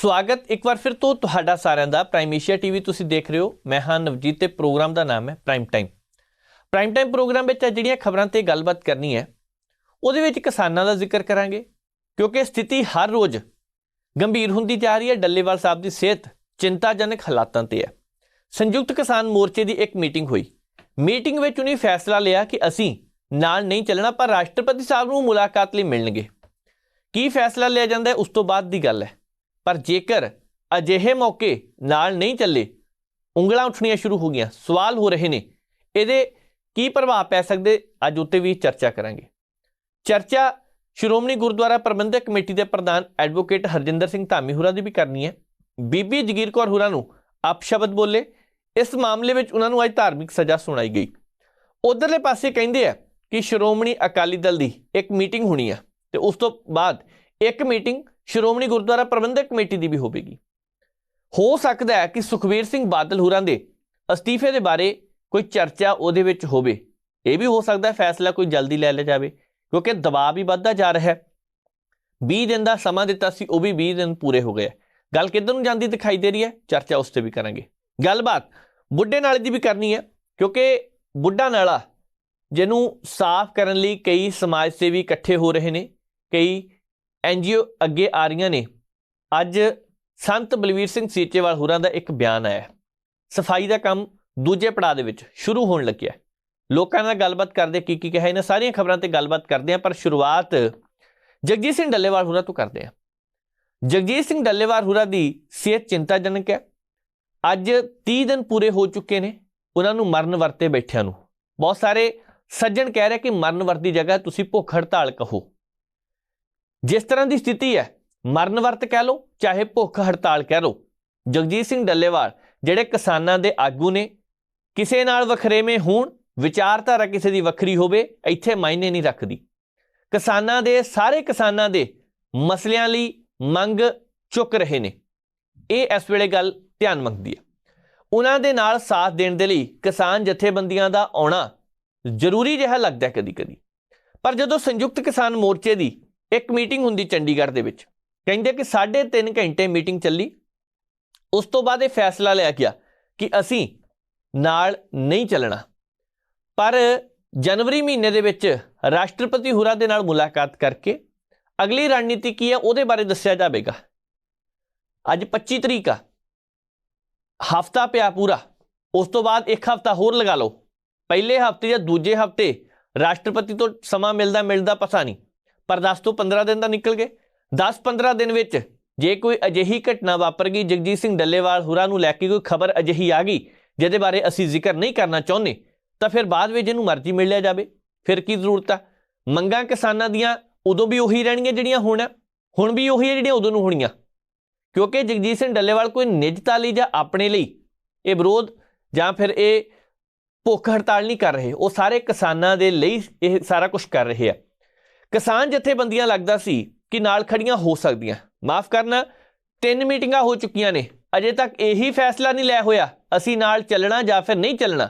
ਸਵਾਗਤ, ਇੱਕ ਵਾਰ ਫਿਰ ਤੋਂ ਤੁਹਾਡਾ ਸਾਰਿਆਂ ਦਾ ਪ੍ਰਾਈਮ ਏਸ਼ੀਆ ਟੀਵੀ ਤੁਸੀਂ ਦੇਖ ਰਹੇ ਹੋ। ਮੈਂ ਹਾਂ ਨਵਜੀਤ ਤੇ ਪ੍ਰੋਗਰਾਮ ਦਾ ਨਾਮ ਹੈ prime time prime time program ਵਿੱਚ ਅੱਜ ਜਿਹੜੀਆਂ ਖਬਰਾਂ ਤੇ ਗੱਲਬਾਤ ਕਰਨੀ ਹੈ, ਉਹਦੇ ਵਿੱਚ ਕਿਸਾਨਾਂ ਦਾ ਜ਼ਿਕਰ ਕਰਾਂਗੇ, ਕਿਉਂਕਿ ਸਥਿਤੀ ਹਰ ਰੋਜ਼ ਗੰਭੀਰ ਹੁੰਦੀ ਜਾ ਰਹੀ ਹੈ। ਡੱਲੇਵਾਲ ਸਾਹਿਬ ਦੀ ਸਿਹਤ ਚਿੰਤਾਜਨਕ ਹਾਲਾਤਾਂ ਤੇ ਹੈ। ਸੰਯੁਕਤ ਕਿਸਾਨ ਮੋਰਚੇ ਦੀ ਇੱਕ ਮੀਟਿੰਗ ਹੋਈ। ਮੀਟਿੰਗ ਵਿੱਚ ਉਹਨੇ ਫੈਸਲਾ ਲਿਆ ਕਿ ਅਸੀਂ ਨਾਲ ਨਹੀਂ ਚੱਲਣਾ, ਪਰ ਰਾਸ਼ਟਰਪਤੀ ਸਾਹਿਬ ਨੂੰ ਮੁਲਾਕਾਤ ਲਈ ਮਿਲਣਗੇ। ਕੀ ਫੈਸਲਾ ਲਿਆ ਜਾਂਦਾ ਹੈ, ਉਸ ਤੋਂ ਬਾਅਦ ਦੀ ਗੱਲ ਹੈ। ਪਰ ਜੇਕਰ ਅਜਿਹੇ ਮੌਕੇ ਨਾਲ ਨਹੀਂ ਚੱਲੇ, ਉਂਗਲਾਂ ਉੱਠਣੀਆਂ ਸ਼ੁਰੂ ਹੋ ਗਈਆਂ, ਸਵਾਲ ਹੋ ਰਹੇ ਨੇ, ਇਹਦੇ ਕੀ ਪ੍ਰਭਾਵ ਪੈ ਸਕਦੇ? ਅੱਜ ਉੱਤੇ ਵੀ ਚਰਚਾ ਕਰਾਂਗੇ। ਚਰਚਾ ਸ਼੍ਰੋਮਣੀ ਗੁਰਦੁਆਰਾ ਪ੍ਰਬੰਧਕ ਕਮੇਟੀ ਦੇ ਪ੍ਰਧਾਨ ਐਡਵੋਕੇਟ ਹਰਜਿੰਦਰ ਸਿੰਘ ਧਾਮੀ ਹੁਰਾ ਦੀ ਵੀ ਕਰਨੀ ਹੈ। ਬੀਬੀ ਜਗੀਰ ਕੌਰ ਹੁਰਾ ਨੂੰ ਅਪਸ਼ਬਦ ਬੋਲੇ। ਇਸ ਮਾਮਲੇ ਵਿੱਚ ਉਹਨਾਂ ਨੂੰ ਅੱਜ ਧਾਰਮਿਕ ਸਜ਼ਾ ਸੁਣਾਈ ਗਈ। ਉਧਰਲੇ ਪਾਸੇ ਕਹਿੰਦੇ ਆ ਕਿ ਸ਼੍ਰੋਮਣੀ ਅਕਾਲੀ ਦਲ ਦੀ ਇੱਕ ਮੀਟਿੰਗ ਹੋਣੀ ਆ ਤੇ ਉਸ ਤੋਂ ਬਾਅਦ ਇੱਕ ਮੀਟਿੰਗ ਸ਼੍ਰੋਮਣੀ ਗੁਰਦੁਆਰਾ ਪ੍ਰਬੰਧਕ ਕਮੇਟੀ ਦੀ ਵੀ ਹੋਵੇਗੀ। ਹੋ ਸਕਦਾ ਹੈ ਕਿ ਸੁਖਵੀਰ ਸਿੰਘ ਬਾਦਲ ਹੋਰਾਂ ਦੇ ਅਸਤੀਫੇ ਦੇ ਬਾਰੇ ਕੋਈ ਚਰਚਾ ਉਹਦੇ ਵਿੱਚ ਹੋਵੇ। ਇਹ ਵੀ ਹੋ ਸਕਦਾ ਫੈਸਲਾ ਕੋਈ ਜਲਦੀ ਲੈ ਲਿਆ ਜਾਵੇ, ਕਿਉਂਕਿ ਦਬਾਅ ਵੀ ਵੱਧਦਾ ਜਾ ਰਿਹਾ ਹੈ। 20 ਦਿਨ ਦਾ ਸਮਾਂ ਦਿੱਤਾ ਸੀ, ਉਹ ਵੀ 20 ਦਿਨ ਪੂਰੇ ਹੋ ਗਏ ਹੈ। ਗੱਲ ਕਿੱਧਰ ਨੂੰ ਜਾਂਦੀ ਦਿਖਾਈ ਦੇ ਰਹੀ ਹੈ, ਚਰਚਾ ਉਸ ਤੇ ਵੀ ਕਰਾਂਗੇ। ਗੱਲਬਾਤ ਬੁੱਢੇ ਨਾਲੇ ਦੀ ਵੀ ਕਰਨੀ ਹੈ, ਕਿਉਂਕਿ ਬੁੱਢਾ ਨਾਲਾ ਜਿਹਨੂੰ ਸਾਫ਼ ਕਰਨ ਲਈ ਕਈ ਸਮਾਜ ਸੇਵੀ ਇਕੱਠੇ ਹੋ ਰਹੇ ਨੇ, ਕਈ ਐਨਜੀਓ ਅੱਗੇ ਆ ਰਹੀਆਂ ਨੇ। ਅੱਜ ਸੰਤ ਬਲਵੀਰ ਸਿੰਘ ਸੀਚੇਵਾਲ ਹੋਰਾਂ ਦਾ ਇੱਕ ਬਿਆਨ ਆਇਆ ਸਫ਼ਾਈ ਦਾ ਕੰਮ ਦੂਜੇ ਪੜਾਅ ਦੇ ਵਿੱਚ ਸ਼ੁਰੂ ਹੋਣ ਲੱਗਿਆ ਲੋਕਾਂ ਨਾਲ ਗੱਲਬਾਤ ਕਰਦੇ ਕੀ ਕੀ ਕਿਹਾ, ਇਹਨਾਂ ਸਾਰੀਆਂ ਖਬਰਾਂ ਤੇ ਗੱਲਬਾਤ ਕਰਦੇ ਹਾਂ, ਪਰ ਸ਼ੁਰੂਆਤ ਜਗਜੀਤ ਸਿੰਘ ਡੱਲੇਵਾਲ ਹੋਰਾਂ ਤੋਂ ਕਰਦੇ ਹਾਂ। ਜਗਜੀਤ ਸਿੰਘ ਡੱਲੇਵਾਲ ਹੋਰਾਂ ਦੀ ਸਿਹਤ ਚਿੰਤਾਜਨਕ ਹੈ। ਅੱਜ 30 ਦਿਨ ਪੂਰੇ ਹੋ ਚੁੱਕੇ ਨੇ ਉਹਨਾਂ ਨੂੰ ਮਰਨ ਵਰਤੇ ਬੈਠਿਆਂ ਨੂੰ। ਬਹੁਤ ਸਾਰੇ ਸੱਜਣ ਕਹਿ ਰਹੇ ਕਿ ਮਰਨ ਵਰਤੀ ਜਗ੍ਹਾ ਤੁਸੀਂ ਭੁੱਖ ਹੜਤਾਲ ਕਹੋ। ਜਿਸ ਤਰ੍ਹਾਂ ਦੀ ਸਥਿਤੀ ਹੈ, ਮਰਨ ਵਰਤ ਕਹਿ ਲਓ, ਚਾਹੇ ਭੁੱਖ ਹੜਤਾਲ ਕਹਿ ਲਓ, ਜਗਜੀਤ ਸਿੰਘ ਡੱਲੇਵਾਲ ਜਿਹੜੇ ਕਿਸਾਨਾਂ ਦੇ ਆਗੂ ਨੇ, ਕਿਸੇ ਨਾਲ ਵਖਰੇਵੇਂ ਹੋਣ, ਵਿਚਾਰਧਾਰਾ ਕਿਸੇ ਦੀ ਵੱਖਰੀ ਹੋਵੇ, ਇੱਥੇ ਮਾਇਨੇ ਨਹੀਂ ਰੱਖਦੀ। ਕਿਸਾਨਾਂ ਦੇ, ਸਾਰੇ ਕਿਸਾਨਾਂ ਦੇ ਮਸਲਿਆਂ ਲਈ ਮੰਗ ਚੁੱਕ ਰਹੇ ਨੇ। ਇਹ ਇਸ ਵੇਲੇ ਗੱਲ ਧਿਆਨ ਮੰਗਦੀ ਹੈ। ਉਹਨਾਂ ਦੇ ਨਾਲ ਸਾਥ ਦੇਣ ਦੇ ਲਈ ਕਿਸਾਨ ਜਥੇਬੰਦੀਆਂ ਦਾ ਆਉਣਾ ਜ਼ਰੂਰੀ ਜਿਹਾ ਲੱਗਦਾ ਕਦੀ-ਕਦੀ। ਪਰ ਜਦੋਂ ਸੰਯੁਕਤ ਕਿਸਾਨ ਮੋਰਚੇ ਦੀ ਇੱਕ ਮੀਟਿੰਗ ਹੁੰਦੀ ਚੰਡੀਗੜ੍ਹ ਦੇ ਵਿੱਚ। ਕਹਿੰਦੇ ਕਿ 3.5 ਘੰਟੇ ਮੀਟਿੰਗ ਚੱਲੀ। ਉਸ ਤੋਂ ਬਾਅਦ ਇਹ ਫੈਸਲਾ ਲਿਆ ਗਿਆ ਕਿ ਅਸੀਂ ਨਾਲ ਨਹੀਂ ਚੱਲਣਾ। ਪਰ ਜਨਵਰੀ ਮਹੀਨੇ ਦੇ ਵਿੱਚ ਰਾਸ਼ਟਰਪਤੀ ਹੁਰਾ ਦੇ ਨਾਲ ਮੁਲਾਕਾਤ ਕਰਕੇ ਅਗਲੀ ਰਣਨੀਤੀ ਕੀ ਹੈ ਉਹਦੇ ਬਾਰੇ ਦੱਸਿਆ ਜਾਵੇਗਾ। ਅੱਜ 25 ਤਰੀਕ ਆ। ਹਫਤਾ ਪਿਆ ਪੂਰਾ। ਉਸ ਤੋਂ ਬਾਅਦ ਇੱਕ ਹਫਤਾ ਹੋਰ ਲਗਾ ਲਓ। ਪਹਿਲੇ ਹਫ਼ਤੇ ਜਾਂ ਦੂਜੇ ਹਫ਼ਤੇ ਰਾਸ਼ਟਰਪਤੀ ਤੋਂ ਸਮਾਂ ਮਿਲਦਾ ਮਿਲਦਾ ਪਤਾ ਨਹੀਂ। ਪਰ 10 ਤੋਂ 15 ਦਿਨ ਦਾ ਨਿਕਲ ਗਏ। 10-15 ਦਿਨ ਵਿੱਚ ਜੇ ਕੋਈ ਅਜਿਹੀ ਘਟਨਾ ਵਾਪਰ ਗਈ, ਜਗਜੀਤ ਸਿੰਘ ਡੱਲੇਵਾਲ ਹੁਰਾ ਨੂੰ ਲੈ ਕੇ ਕੋਈ ਖਬਰ ਅਜਿਹੀ ਆ ਗਈ, ਜਿਹਦੇ ਬਾਰੇ ਅਸੀਂ ਜ਼ਿਕਰ ਨਹੀਂ ਕਰਨਾ ਚਾਹੁੰਦੇ, ਤਾਂ ਫਿਰ ਬਾਅਦ ਵਿੱਚ ਇਹਨੂੰ ਮਰਜ਼ੀ ਮਿਲ ਲਿਆ ਜਾਵੇ। ਫਿਰ ਕੀ ਜ਼ਰੂਰਤ ਆ? ਮੰਗਾਂ ਕਿਸਾਨਾਂ ਦੀਆਂ ਉਦੋਂ ਵੀ ਉਹੀ ਰਹਿਣਗੀਆਂ ਜਿਹੜੀਆਂ ਹੁਣ ਆ। ਹੁਣ ਵੀ ਉਹੀ ਆ ਜਿਹੜੀਆਂ ਉਦੋਂ ਨੂੰ ਹੋਣੀਆਂ। ਕਿਉਂਕਿ ਜਗਜੀਤ ਸਿੰਘ ਡੱਲੇਵਾਲ ਕੋਈ ਨਿਜਤਾ ਲਈ ਜਾਂ ਆਪਣੇ ਲਈ ਇਹ ਵਿਰੋਧ ਜਾਂ ਫਿਰ ਇਹ ਭੁੱਖ ਹੜਤਾਲ ਨਹੀਂ ਕਰ ਰਹੇ। ਉਹ ਸਾਰੇ ਕਿਸਾਨਾਂ ਦੇ ਲਈ ਇਹ ਸਾਰਾ ਕੁਝ ਕਰ ਰਹੇ ਆ। ਕਿਸਾਨ ਜਥੇਬੰਦੀਆਂ ਲੱਗਦਾ ਸੀ ਕਿ ਨਾਲ ਖੜੀਆਂ ਹੋ ਸਕਦੀਆਂ। ਮਾਫ ਕਰਨਾ ਤਿੰਨ ਮੀਟਿੰਗਾਂ ਹੋ ਚੁੱਕੀਆਂ ਨੇ। ਅਜੇ ਤੱਕ ਇਹੀ ਫੈਸਲਾ ਨਹੀਂ ਲੈ ਹੋਇਆ। ਅਸੀਂ ਨਾਲ ਚੱਲਣਾ ਜਾਂ ਫਿਰ ਨਹੀਂ ਚੱਲਣਾ।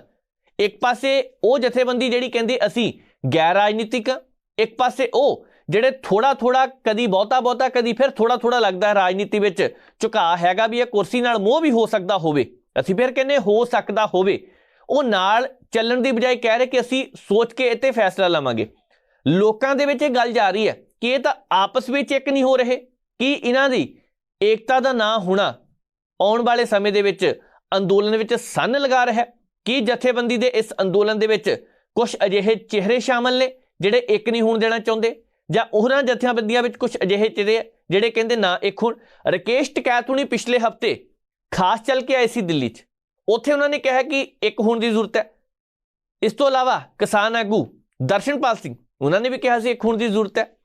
ਇੱਕ ਪਾਸੇ ਉਹ ਜਥੇਬੰਦੀ ਜਿਹੜੀ ਕਹਿੰਦੀ ਅਸੀਂ ਗੈਰ ਰਾਜਨੀਤਿਕ ਹਾਂ, ਇੱਕ ਪਾਸੇ ਉਹ ਜਿਹੜੇ ਥੋੜਾ ਥੋੜਾ ਕਦੀ ਬਹੁਤਾ ਬਹੁਤਾ ਕਦੀ ਫਿਰ ਥੋੜਾ ਥੋੜਾ ਲੱਗਦਾ ਰਾਜਨੀਤੀ ਵਿੱਚ। ਝੁਕਾਅ ਹੈਗਾ ਵੀ ਇਹ ਕੁਰਸੀ ਨਾਲ ਮੋਹ ਵੀ ਹੋ ਸਕਦਾ ਹੋਵੇ। ਅਸੀਂ ਫਿਰ ਕਹਿੰਦੇ ਹੋ ਸਕਦਾ ਹੋਵੇ। ਉਹ ਨਾਲ ਚੱਲਣ ਦੀ ਬਜਾਏ ਕਹਿ ਰਹੇ ਕਿ ਅਸੀਂ ਸੋਚ ਕੇ ਇੱਥੇ ਫੈਸਲਾ ਲਵਾਂਗੇ। ਲੋਕਾਂ ਦੇ ਵਿੱਚ ਇਹ ਗੱਲ ਜਾ ਰਹੀ ਹੈ ਕਿ ਇਹ ਤਾਂ ਆਪਸ ਵਿੱਚ ਇੱਕ ਨਹੀਂ ਹੋ ਰਹੇ, ਕਿ ਇਹਨਾਂ ਦੀ ਏਕਤਾ ਦਾ ਨਾ ਹੋਣਾ ਆਉਣ ਵਾਲੇ ਸਮੇਂ ਦੇ ਵਿੱਚ ਅੰਦੋਲਨ ਵਿੱਚ ਸੰਨ ਲਗਾ ਰਿਹਾ ਹੈ? ਕੀ ਜਥੇਬੰਦੀ ਦੇ ਇਸ ਅੰਦੋਲਨ ਦੇ ਵਿੱਚ ਕੁਝ ਅਜਿਹੇ ਚਿਹਰੇ ਸ਼ਾਮਲ ਨੇ ਜਿਹੜੇ ਇੱਕ ਨਹੀਂ ਹੋਣ ਦੇਣਾ ਚਾਹੁੰਦੇ? ਜਾਂ ਉਹਨਾਂ ਜਥੇਬੰਦੀਆਂ ਵਿੱਚ ਕੁਝ ਅਜਿਹੇ ਚਿਹਰੇ ਜਿਹੜੇ ਕਹਿੰਦੇ ਨਾ ਇੱਕ ਹੋਣ? ਰਕੇਸ਼ ਟਕੈਤ ਪਿਛਲੇ ਹਫ਼ਤੇ ਖਾਸ ਚੱਲ ਕੇ ਆਏ ਸੀ ਦਿੱਲੀ 'ਚ। ਉੱਥੇ ਉਹਨਾਂ ਨੇ ਕਿਹਾ ਕਿ ਇੱਕ ਹੋਣ ਦੀ ਜ਼ਰੂਰਤ ਹੈ। ਇਸ ਤੋਂ ਇਲਾਵਾ ਕਿਸਾਨ ਆਗੂ ਦਰਸ਼ਨਪਾਲ ਸਿੰਘ ਉਹਨਾਂ ਨੇ ਵੀ ਕਿਹਾ ਸੀ, ਇੱਕ ਹੋਣ ਦੀ ਜ਼ਰੂਰਤ ਹੈ।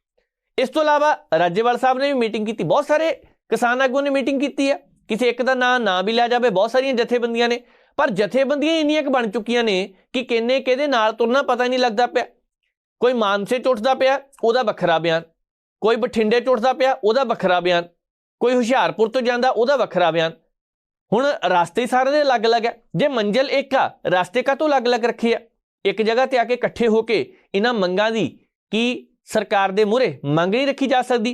ਇਸ ਤੋਂ ਇਲਾਵਾ ਰਾਜੇਵਾਲ ਸਾਹਿਬ ਨੇ ਵੀ ਮੀਟਿੰਗ ਕੀਤੀ। ਬਹੁਤ ਸਾਰੇ ਕਿਸਾਨ ਆਗੂ ਨੇ ਮੀਟਿੰਗ ਕੀਤੀ ਹੈ। ਕਿਸੇ ਇੱਕ ਦਾ ਨਾਂ, ਨਾ ਵੀ ਲਿਆ ਜਾਵੇ, ਬਹੁਤ ਸਾਰੀਆਂ ਜਥੇਬੰਦੀਆਂ ਨੇ। ਪਰ ਜਥੇਬੰਦੀਆਂ ਇੰਨੀਆਂ ਕੁ ਬਣ ਚੁੱਕੀਆਂ ਨੇ ਕਿ ਕਿੰਨੇ ਕਿਹਦੇ ਨਾਲ ਤੁਰਨਾ ਪਤਾ ਹੀ ਨਹੀਂ ਲੱਗਦਾ ਪਿਆ। ਕੋਈ ਮਾਨਸੇ ਚ ਉੱਠਦਾ ਪਿਆ, ਉਹਦਾ ਵੱਖਰਾ ਬਿਆਨ। ਕੋਈ ਬਠਿੰਡੇ ਚ ਉੱਠਦਾ ਪਿਆ, ਉਹਦਾ ਵੱਖਰਾ ਬਿਆਨ। ਕੋਈ ਹੁਸ਼ਿਆਰਪੁਰ ਤੋਂ ਜਾਂਦਾ, ਉਹਦਾ ਵੱਖਰਾ ਬਿਆਨ। ਹੁਣ ਰਸਤੇ ਹੀ ਸਾਰੇ ਦੇ ਅਲੱਗ-ਅਲੱਗ ਹੈ। ਜੇ ਮੰਜ਼ਿਲ ਇੱਕ ਆ, ਰਸਤੇ ਕਾ ਤੋਂ ਅਲੱਗ-ਅਲੱਗ ਰੱਖੀ ਆ ਇੱਕ ਜਗ੍ਹਾ ਤੇ ਆ ਕੇ ਇਕੱਠੇ ਹੋ ਕੇ ਇਹਨਾਂ ਮੰਗਾਂ ਦੀ ਕੀ ਸਰਕਾਰ ਦੇ ਮੂਹਰੇ ਮੰਗ ਨਹੀਂ ਰੱਖੀ ਜਾ ਸਕਦੀ?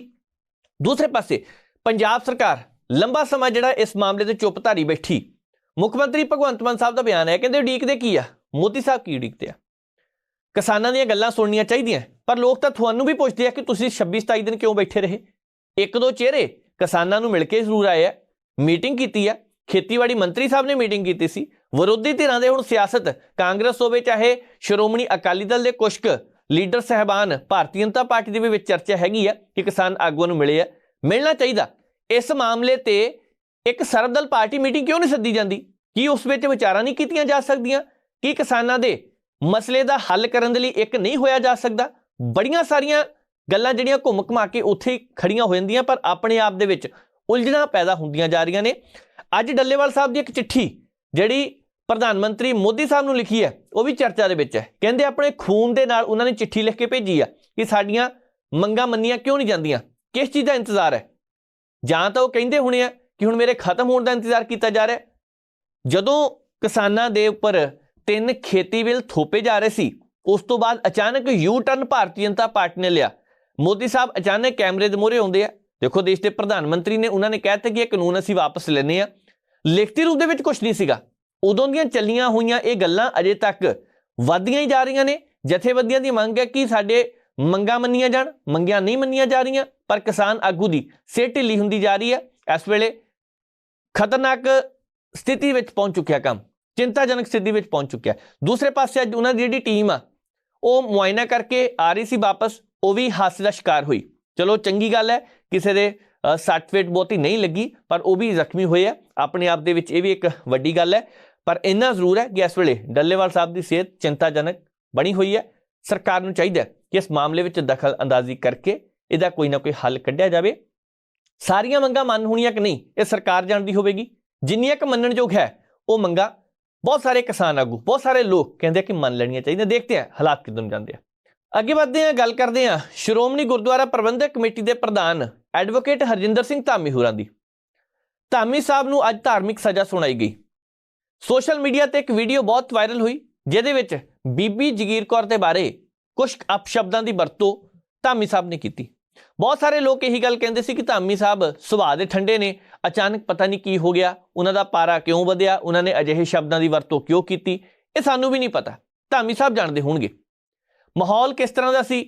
ਦੂਸਰੇ ਪਾਸੇ, ਪੰਜਾਬ ਸਰਕਾਰ ਲੰਬਾ ਸਮਾਂ ਜਿਹੜਾ ਇਸ ਮਾਮਲੇ ਤੇ ਚੁੱਪ ਧਾਰੀ ਬੈਠੀ। ਮੁੱਖ ਮੰਤਰੀ ਭਗਵੰਤ ਮਾਨ ਸਾਹਿਬ ਦਾ ਬਿਆਨ ਹੈ, ਕਹਿੰਦੇ ਉਡੀਕਦੇ ਕੀ ਆ? ਮੋਦੀ ਸਾਹਿਬ ਕੀ ਉਡੀਕਦੇ ਆ? ਕਿਸਾਨਾਂ ਦੀਆਂ ਗੱਲਾਂ ਸੁਣਨੀਆਂ ਚਾਹੀਦੀਆਂ, ਪਰ ਲੋਕ ਤਾਂ ਤੁਹਾਨੂੰ ਵੀ ਪੁੱਛਦੇ ਆ ਕਿ ਤੁਸੀਂ 26 27 ਦਿਨ ਕਿਉਂ ਬੈਠੇ ਰਹੇ? ਇੱਕ ਦੋ ਚਿਹਰੇ ਕਿਸਾਨਾਂ ਨੂੰ ਮਿਲ ਕੇ ਜ਼ਰੂਰ ਆਏ ਆ, ਮੀਟਿੰਗ ਕੀਤੀ ਆ, ਖੇਤੀਬਾੜੀ ਮੰਤਰੀ ਸਾਹਿਬ ਨੇ ਮੀਟਿੰਗ ਕੀਤੀ ਸੀ ਵਿਰੋਧੀ ਧਿਰਾਂ ਦੇ ਹੁਣ ਸਿਆਸਤ, ਕਾਂਗਰਸ ਹੋਵੇ ਚਾਹੇ ਸ਼੍ਰੋਮਣੀ ਅਕਾਲੀ ਦਲ ਦੇ ਕੁਸ਼ਕ ਲੀਡਰ ਸਹਿਬਾਨ, ਭਾਰਤੀ ਜਨਤਾ ਪਾਰਟੀ ਦੇ ਵੀ ਵਿੱਚ ਚਰਚਾ ਹੈਗੀ ਆ ਕਿ ਕਿਸਾਨ ਆਗੂਆਂ ਨੂੰ ਮਿਲੇ ਆ। ਮਿਲਣਾ ਚਾਹੀਦਾ। ਇਸ ਮਾਮਲੇ ਤੇ ਇੱਕ ਸਰਬਦਲ ਪਾਰਟੀ ਮੀਟਿੰਗ ਕਿਉਂ ਨਹੀਂ ਸੱਦੀ ਜਾਂਦੀ? ਕੀ ਉਸ ਵਿੱਚ ਵਿਚਾਰਾਂ ਨਹੀਂ ਕੀਤੀਆਂ ਜਾ ਸਕਦੀਆਂ? ਕੀ ਕਿਸਾਨਾਂ ਦੇ ਮਸਲੇ ਦਾ ਹੱਲ ਕਰਨ ਦੇ ਲਈ ਇੱਕ ਨਹੀਂ ਹੋਇਆ ਜਾ ਸਕਦਾ? ਬੜੀਆਂ ਸਾਰੀਆਂ ਗੱਲਾਂ ਜਿਹੜੀਆਂ ਘੁੰਮ ਘਮਾ ਕੇ ਉੱਥੇ ਹੀ ਖੜੀਆਂ ਹੋ ਜਾਂਦੀਆਂ, ਪਰ ਆਪਣੇ ਆਪ ਦੇ ਵਿੱਚ ਉਲਝਣਾ ਪੈਦਾ ਹੁੰਦੀਆਂ ਜਾ ਰਹੀਆਂ ਨੇ। ਅੱਜ ਡੱਲੇਵਾਲ ਸਾਹਿਬ ਦੀ ਇੱਕ ਚਿੱਠੀ, ਜਿਹੜੀ ਪ੍ਰਧਾਨ ਮੰਤਰੀ ਮੋਦੀ ਸਾਹਿਬ ਨੂੰ ਲਿਖੀ ਹੈ, ਉਹ ਵੀ ਚਰਚਾ ਦੇ ਵਿੱਚ ਹੈ। ਕਹਿੰਦੇ ਆਪਣੇ ਖੂਨ ਦੇ ਨਾਲ ਉਹਨਾਂ ਨੇ ਚਿੱਠੀ ਲਿਖ ਕੇ ਭੇਜੀ ਆ ਕਿ ਸਾਡੀਆਂ ਮੰਗਾਂ ਮੰਨੀਆਂ ਕਿਉਂ ਨਹੀਂ ਜਾਂਦੀਆਂ? ਕਿਸ ਚੀਜ਼ ਦਾ ਇੰਤਜ਼ਾਰ ਹੈ? ਜਾਂ ਤਾਂ ਉਹ ਕਹਿੰਦੇ ਹੋਣੇ ਆ ਕਿ ਹੁਣ ਮੇਰੇ ਖਤਮ ਹੋਣ ਦਾ ਇੰਤਜ਼ਾਰ ਕੀਤਾ ਜਾ ਰਿਹਾ ਜਦੋਂ ਕਿਸਾਨਾਂ ਦੇ ਉੱਪਰ ਤਿੰਨ ਖੇਤੀ ਬਿੱਲ ਥੋਪੇ ਜਾ ਰਹੇ ਸੀ, ਉਸ ਤੋਂ ਬਾਅਦ ਅਚਾਨਕ U turn Bharatiya Janata party ਨੇ ਲਿਆ। ਮੋਦੀ ਸਾਹਿਬ ਅਚਾਨਕ ਕੈਮਰੇ ਦੇ ਮੂਹਰੇ ਆਉਂਦੇ ਆ। ਦੇਖੋ, ਦੇਸ਼ ਦੇ ਪ੍ਰਧਾਨ ਮੰਤਰੀ ਨੇ ਉਹਨਾਂ ਨੇ ਕਹਿ ਦਿੱਤਾ ਕਿ ਇਹ ਕਾਨੂੰਨ ਅਸੀਂ ਵਾਪਸ ਲੈਨੇ ਆ ਲਿਖਤੀ ਰੂਪ ਦੇ ਵਿੱਚ ਕੁਝ ਨਹੀਂ ਸੀਗਾ। ਉਦੋਂ ਦੀਆਂ ਚੱਲੀਆਂ ਹੋਈਆਂ ਇਹ ਗੱਲਾਂ ਅਜੇ ਤੱਕ ਵੱਧਦੀਆਂ ਹੀ ਜਾ ਰਹੀਆਂ ਨੇ। ਜਥੇਬੰਦੀਆਂ ਦੀ ਮੰਗ ਹੈ ਕਿ ਸਾਡੇ ਮੰਗਾਂ ਮੰਨੀਆਂ ਜਾਣ ਮੰਗੀਆਂ ਨਹੀਂ ਮੰਨੀਆਂ ਜਾ ਰਹੀਆਂ, ਪਰ ਕਿਸਾਨ ਆਗੂ ਦੀ ਸਿਰ ਢਿੱਲੀ ਹੁੰਦੀ ਜਾ ਰਹੀ ਹੈ। ਇਸ ਵੇਲੇ ਖਤਰਨਾਕ ਸਥਿਤੀ ਵਿੱਚ ਪਹੁੰਚ ਚੁੱਕਿਆ ਕੰਮ, ਚਿੰਤਾਜਨਕ ਸਥਿਤੀ ਵਿੱਚ ਪਹੁੰਚ ਚੁੱਕਿਆ। ਦੂਸਰੇ ਪਾਸੇ ਅੱਜ ਉਹਨਾਂ ਦੀ ਜਿਹੜੀ ਟੀਮ ਆ, ਉਹ ਮੁਆਇਨਾ ਕਰਕੇ ਆ ਰਹੀ ਸੀ ਵਾਪਸ, ਉਹ ਵੀ ਹਾਦਸੇ ਦਾ ਸ਼ਿਕਾਰ ਹੋਈ। ਚਲੋ ਚੰਗੀ ਗੱਲ ਹੈ, ਕਿਸੇ ਦੇ ਸੱਟ ਫੇਟ ਬਹੁਤੀ ਨਹੀਂ ਲੱਗੀ, ਪਰ ਉਹ ਵੀ ਜ਼ਖਮੀ ਹੋਏ ਆ। ਆਪਣੇ ਆਪ ਦੇ ਵਿੱਚ ਇਹ ਵੀ ਇੱਕ ਵੱਡੀ ਗੱਲ ਹੈ। ਪਰ ਇੰਨਾ ਜ਼ਰੂਰ ਹੈ ਕਿ ਇਸ ਵੇਲੇ ਡੱਲੇਵਾਲ ਸਾਹਿਬ ਦੀ ਸਿਹਤ ਚਿੰਤਾਜਨਕ ਬਣੀ ਹੋਈ ਹੈ। ਸਰਕਾਰ ਨੂੰ ਚਾਹੀਦਾ ਕਿ ਇਸ ਮਾਮਲੇ ਵਿੱਚ ਦਖਲ ਅੰਦਾਜ਼ੀ ਕਰਕੇ ਇਹਦਾ ਕੋਈ ਨਾ ਕੋਈ ਹੱਲ ਕੱਢਿਆ ਜਾਵੇ। ਸਾਰੀਆਂ ਮੰਗਾਂ ਮੰਨ ਹੋਣੀਆਂ ਕਿ ਨਹੀਂ, ਇਹ ਸਰਕਾਰ ਜਾਣਦੀ ਹੋਵੇਗੀ। ਜਿੰਨੀਆਂ ਕਿ ਮੰਨਣਯੋਗ ਹੈ, ਉਹ ਮੰਗਾਂ ਬਹੁਤ ਸਾਰੇ ਕਿਸਾਨ ਆਗੂ, ਬਹੁਤ ਸਾਰੇ ਲੋਕ ਕਹਿੰਦੇ ਕਿ ਮੰਨ ਲੈਣੀਆਂ ਚਾਹੀਦੀਆਂ। ਦੇਖਦੇ ਆ ਹਾਲਾਤ ਕਿਦਾਂ ਨੂੰ ਜਾਂਦੇ ਆ। ਅੱਗੇ ਵਧਦੇ ਆ ਗੱਲ ਕਰਦੇ ਆ ਸ਼੍ਰੋਮਣੀ ਗੁਰਦੁਆਰਾ ਪ੍ਰਬੰਧਕ ਕਮੇਟੀ ਦੇ ਪ੍ਰਧਾਨ ਐਡਵੋਕੇਟ ਹਰਜਿੰਦਰ ਸਿੰਘ ਧਾਮੀ ਹੋਰਾਂ ਦੀ। ਧਾਮੀ ਸਾਹਿਬ ਨੂੰ ਅੱਜ ਧਾਰਮਿਕ ਸਜ਼ਾ ਸੁਣਾਈ ਗਈ। ਸੋਸ਼ਲ ਮੀਡੀਆ ਤੇ ਇੱਕ ਵੀਡੀਓ ਬਹੁਤ ਵਾਇਰਲ ਹੋਈ, ਜਿਹਦੇ ਵਿੱਚ ਬੀਬੀ ਜਗੀਰ ਕੌਰ ਦੇ ਬਾਰੇ ਕੁਝ ਅਪਸ਼ਬਦਾਂ ਦੀ ਵਰਤੋਂ ਧਾਮੀ ਸਾਹਿਬ ਨੇ ਕੀਤੀ। ਬਹੁਤ ਸਾਰੇ ਲੋਕ ਇਹੀ ਗੱਲ ਕਹਿੰਦੇ ਸੀ ਕਿ ਧਾਮੀ ਸਾਹਿਬ ਸੁਭਾਅ ਦੇ ਠੰਡੇ ਨੇ, ਅਚਾਨਕ ਪਤਾ ਨਹੀਂ ਕੀ ਹੋ ਗਿਆ, ਉਹਨਾਂ ਦਾ ਪਾਰਾ ਕਿਉਂ ਵਧਿਆ, ਉਹਨਾਂ ਨੇ ਅਜਿਹੇ ਸ਼ਬਦਾਂ ਦੀ ਵਰਤੋਂ ਕਿਉਂ ਕੀਤੀ, ਇਹ ਸਾਨੂੰ ਵੀ ਨਹੀਂ ਪਤਾ, ਧਾਮੀ ਸਾਹਿਬ ਜਾਣਦੇ ਹੋਣਗੇ। ਮਾਹੌਲ ਕਿਸ ਤਰ੍ਹਾਂ ਦਾ ਸੀ?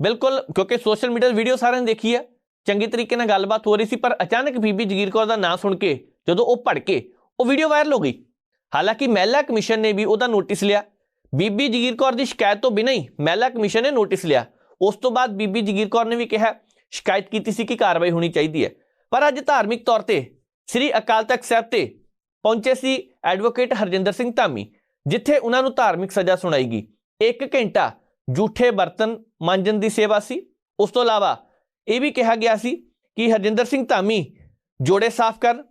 ਬਿਲਕੁਲ, ਕਿਉਂਕਿ ਸੋਸ਼ਲ ਮੀਡੀਆ ਵੀਡੀਓ ਸਾਰਿਆਂ ਨੇ ਦੇਖੀ ਹੈ ਚੰਗੇ ਤਰੀਕੇ ਨਾਲ ਗੱਲਬਾਤ ਹੋ ਰਹੀ ਸੀ, ਪਰ ਅਚਾਨਕ ਬੀਬੀ ਜਗੀਰ ਕੌਰ ਦਾ ਨਾਂ ਸੁਣ ਕੇ, ਜਦੋਂ ਉਹ ਭੜਕੇ, ਉਹ ਵੀਡੀਓ ਵਾਇਰਲ ਹੋ ਗਈ। ਹਾਲਾਂਕਿ ਮਹਿਲਾ ਕਮਿਸ਼ਨ ਨੇ ਵੀ ਉਹਦਾ ਨੋਟਿਸ ਲਿਆ। ਬੀਬੀ ਜਗੀਰ ਕੌਰ ਦੀ ਸ਼ਿਕਾਇਤ ਤੋਂ ਬਿਨਾਂ ਹੀ ਮਹਿਲਾ ਕਮਿਸ਼ਨ ਨੇ ਨੋਟਿਸ ਲਿਆ। ਉਸ ਤੋਂ ਬਾਅਦ ਬੀਬੀ ਜਗੀਰ ਕੌਰ ਨੇ ਵੀ ਕਿਹਾ, ਸ਼ਿਕਾਇਤ ਕੀਤੀ ਸੀ ਕਿ ਕਾਰਵਾਈ ਹੋਣੀ ਚਾਹੀਦੀ ਹੈ। ਪਰ ਅੱਜ ਧਾਰਮਿਕ ਤੌਰ ਤੇ ਸ੍ਰੀ ਅਕਾਲ ਤਖਤ ਸਾਹਿਬ ਤੇ ਪਹੁੰਚੇ ਸੀ ਐਡਵੋਕੇਟ ਹਰਜਿੰਦਰ ਸਿੰਘ ਧਾਮੀ, ਜਿੱਥੇ ਉਹਨਾਂ ਨੂੰ ਧਾਰਮਿਕ ਸਜ਼ਾ ਸੁਣਾਈ ਗਈ। 1 ਘੰਟਾ ਝੂਠੇ ਬਰਤਨ ਮਾਂਜਣ ਦੀ ਸੇਵਾ ਸੀ। ਉਸ ਤੋਂ ਇਲਾਵਾ ਇਹ ਵੀ ਕਿਹਾ ਗਿਆ ਸੀ ਕਿ ਹਰਜਿੰਦਰ ਸਿੰਘ ਧਾਮੀ ਜੋੜੇ ਸਾਫ਼ ਕਰ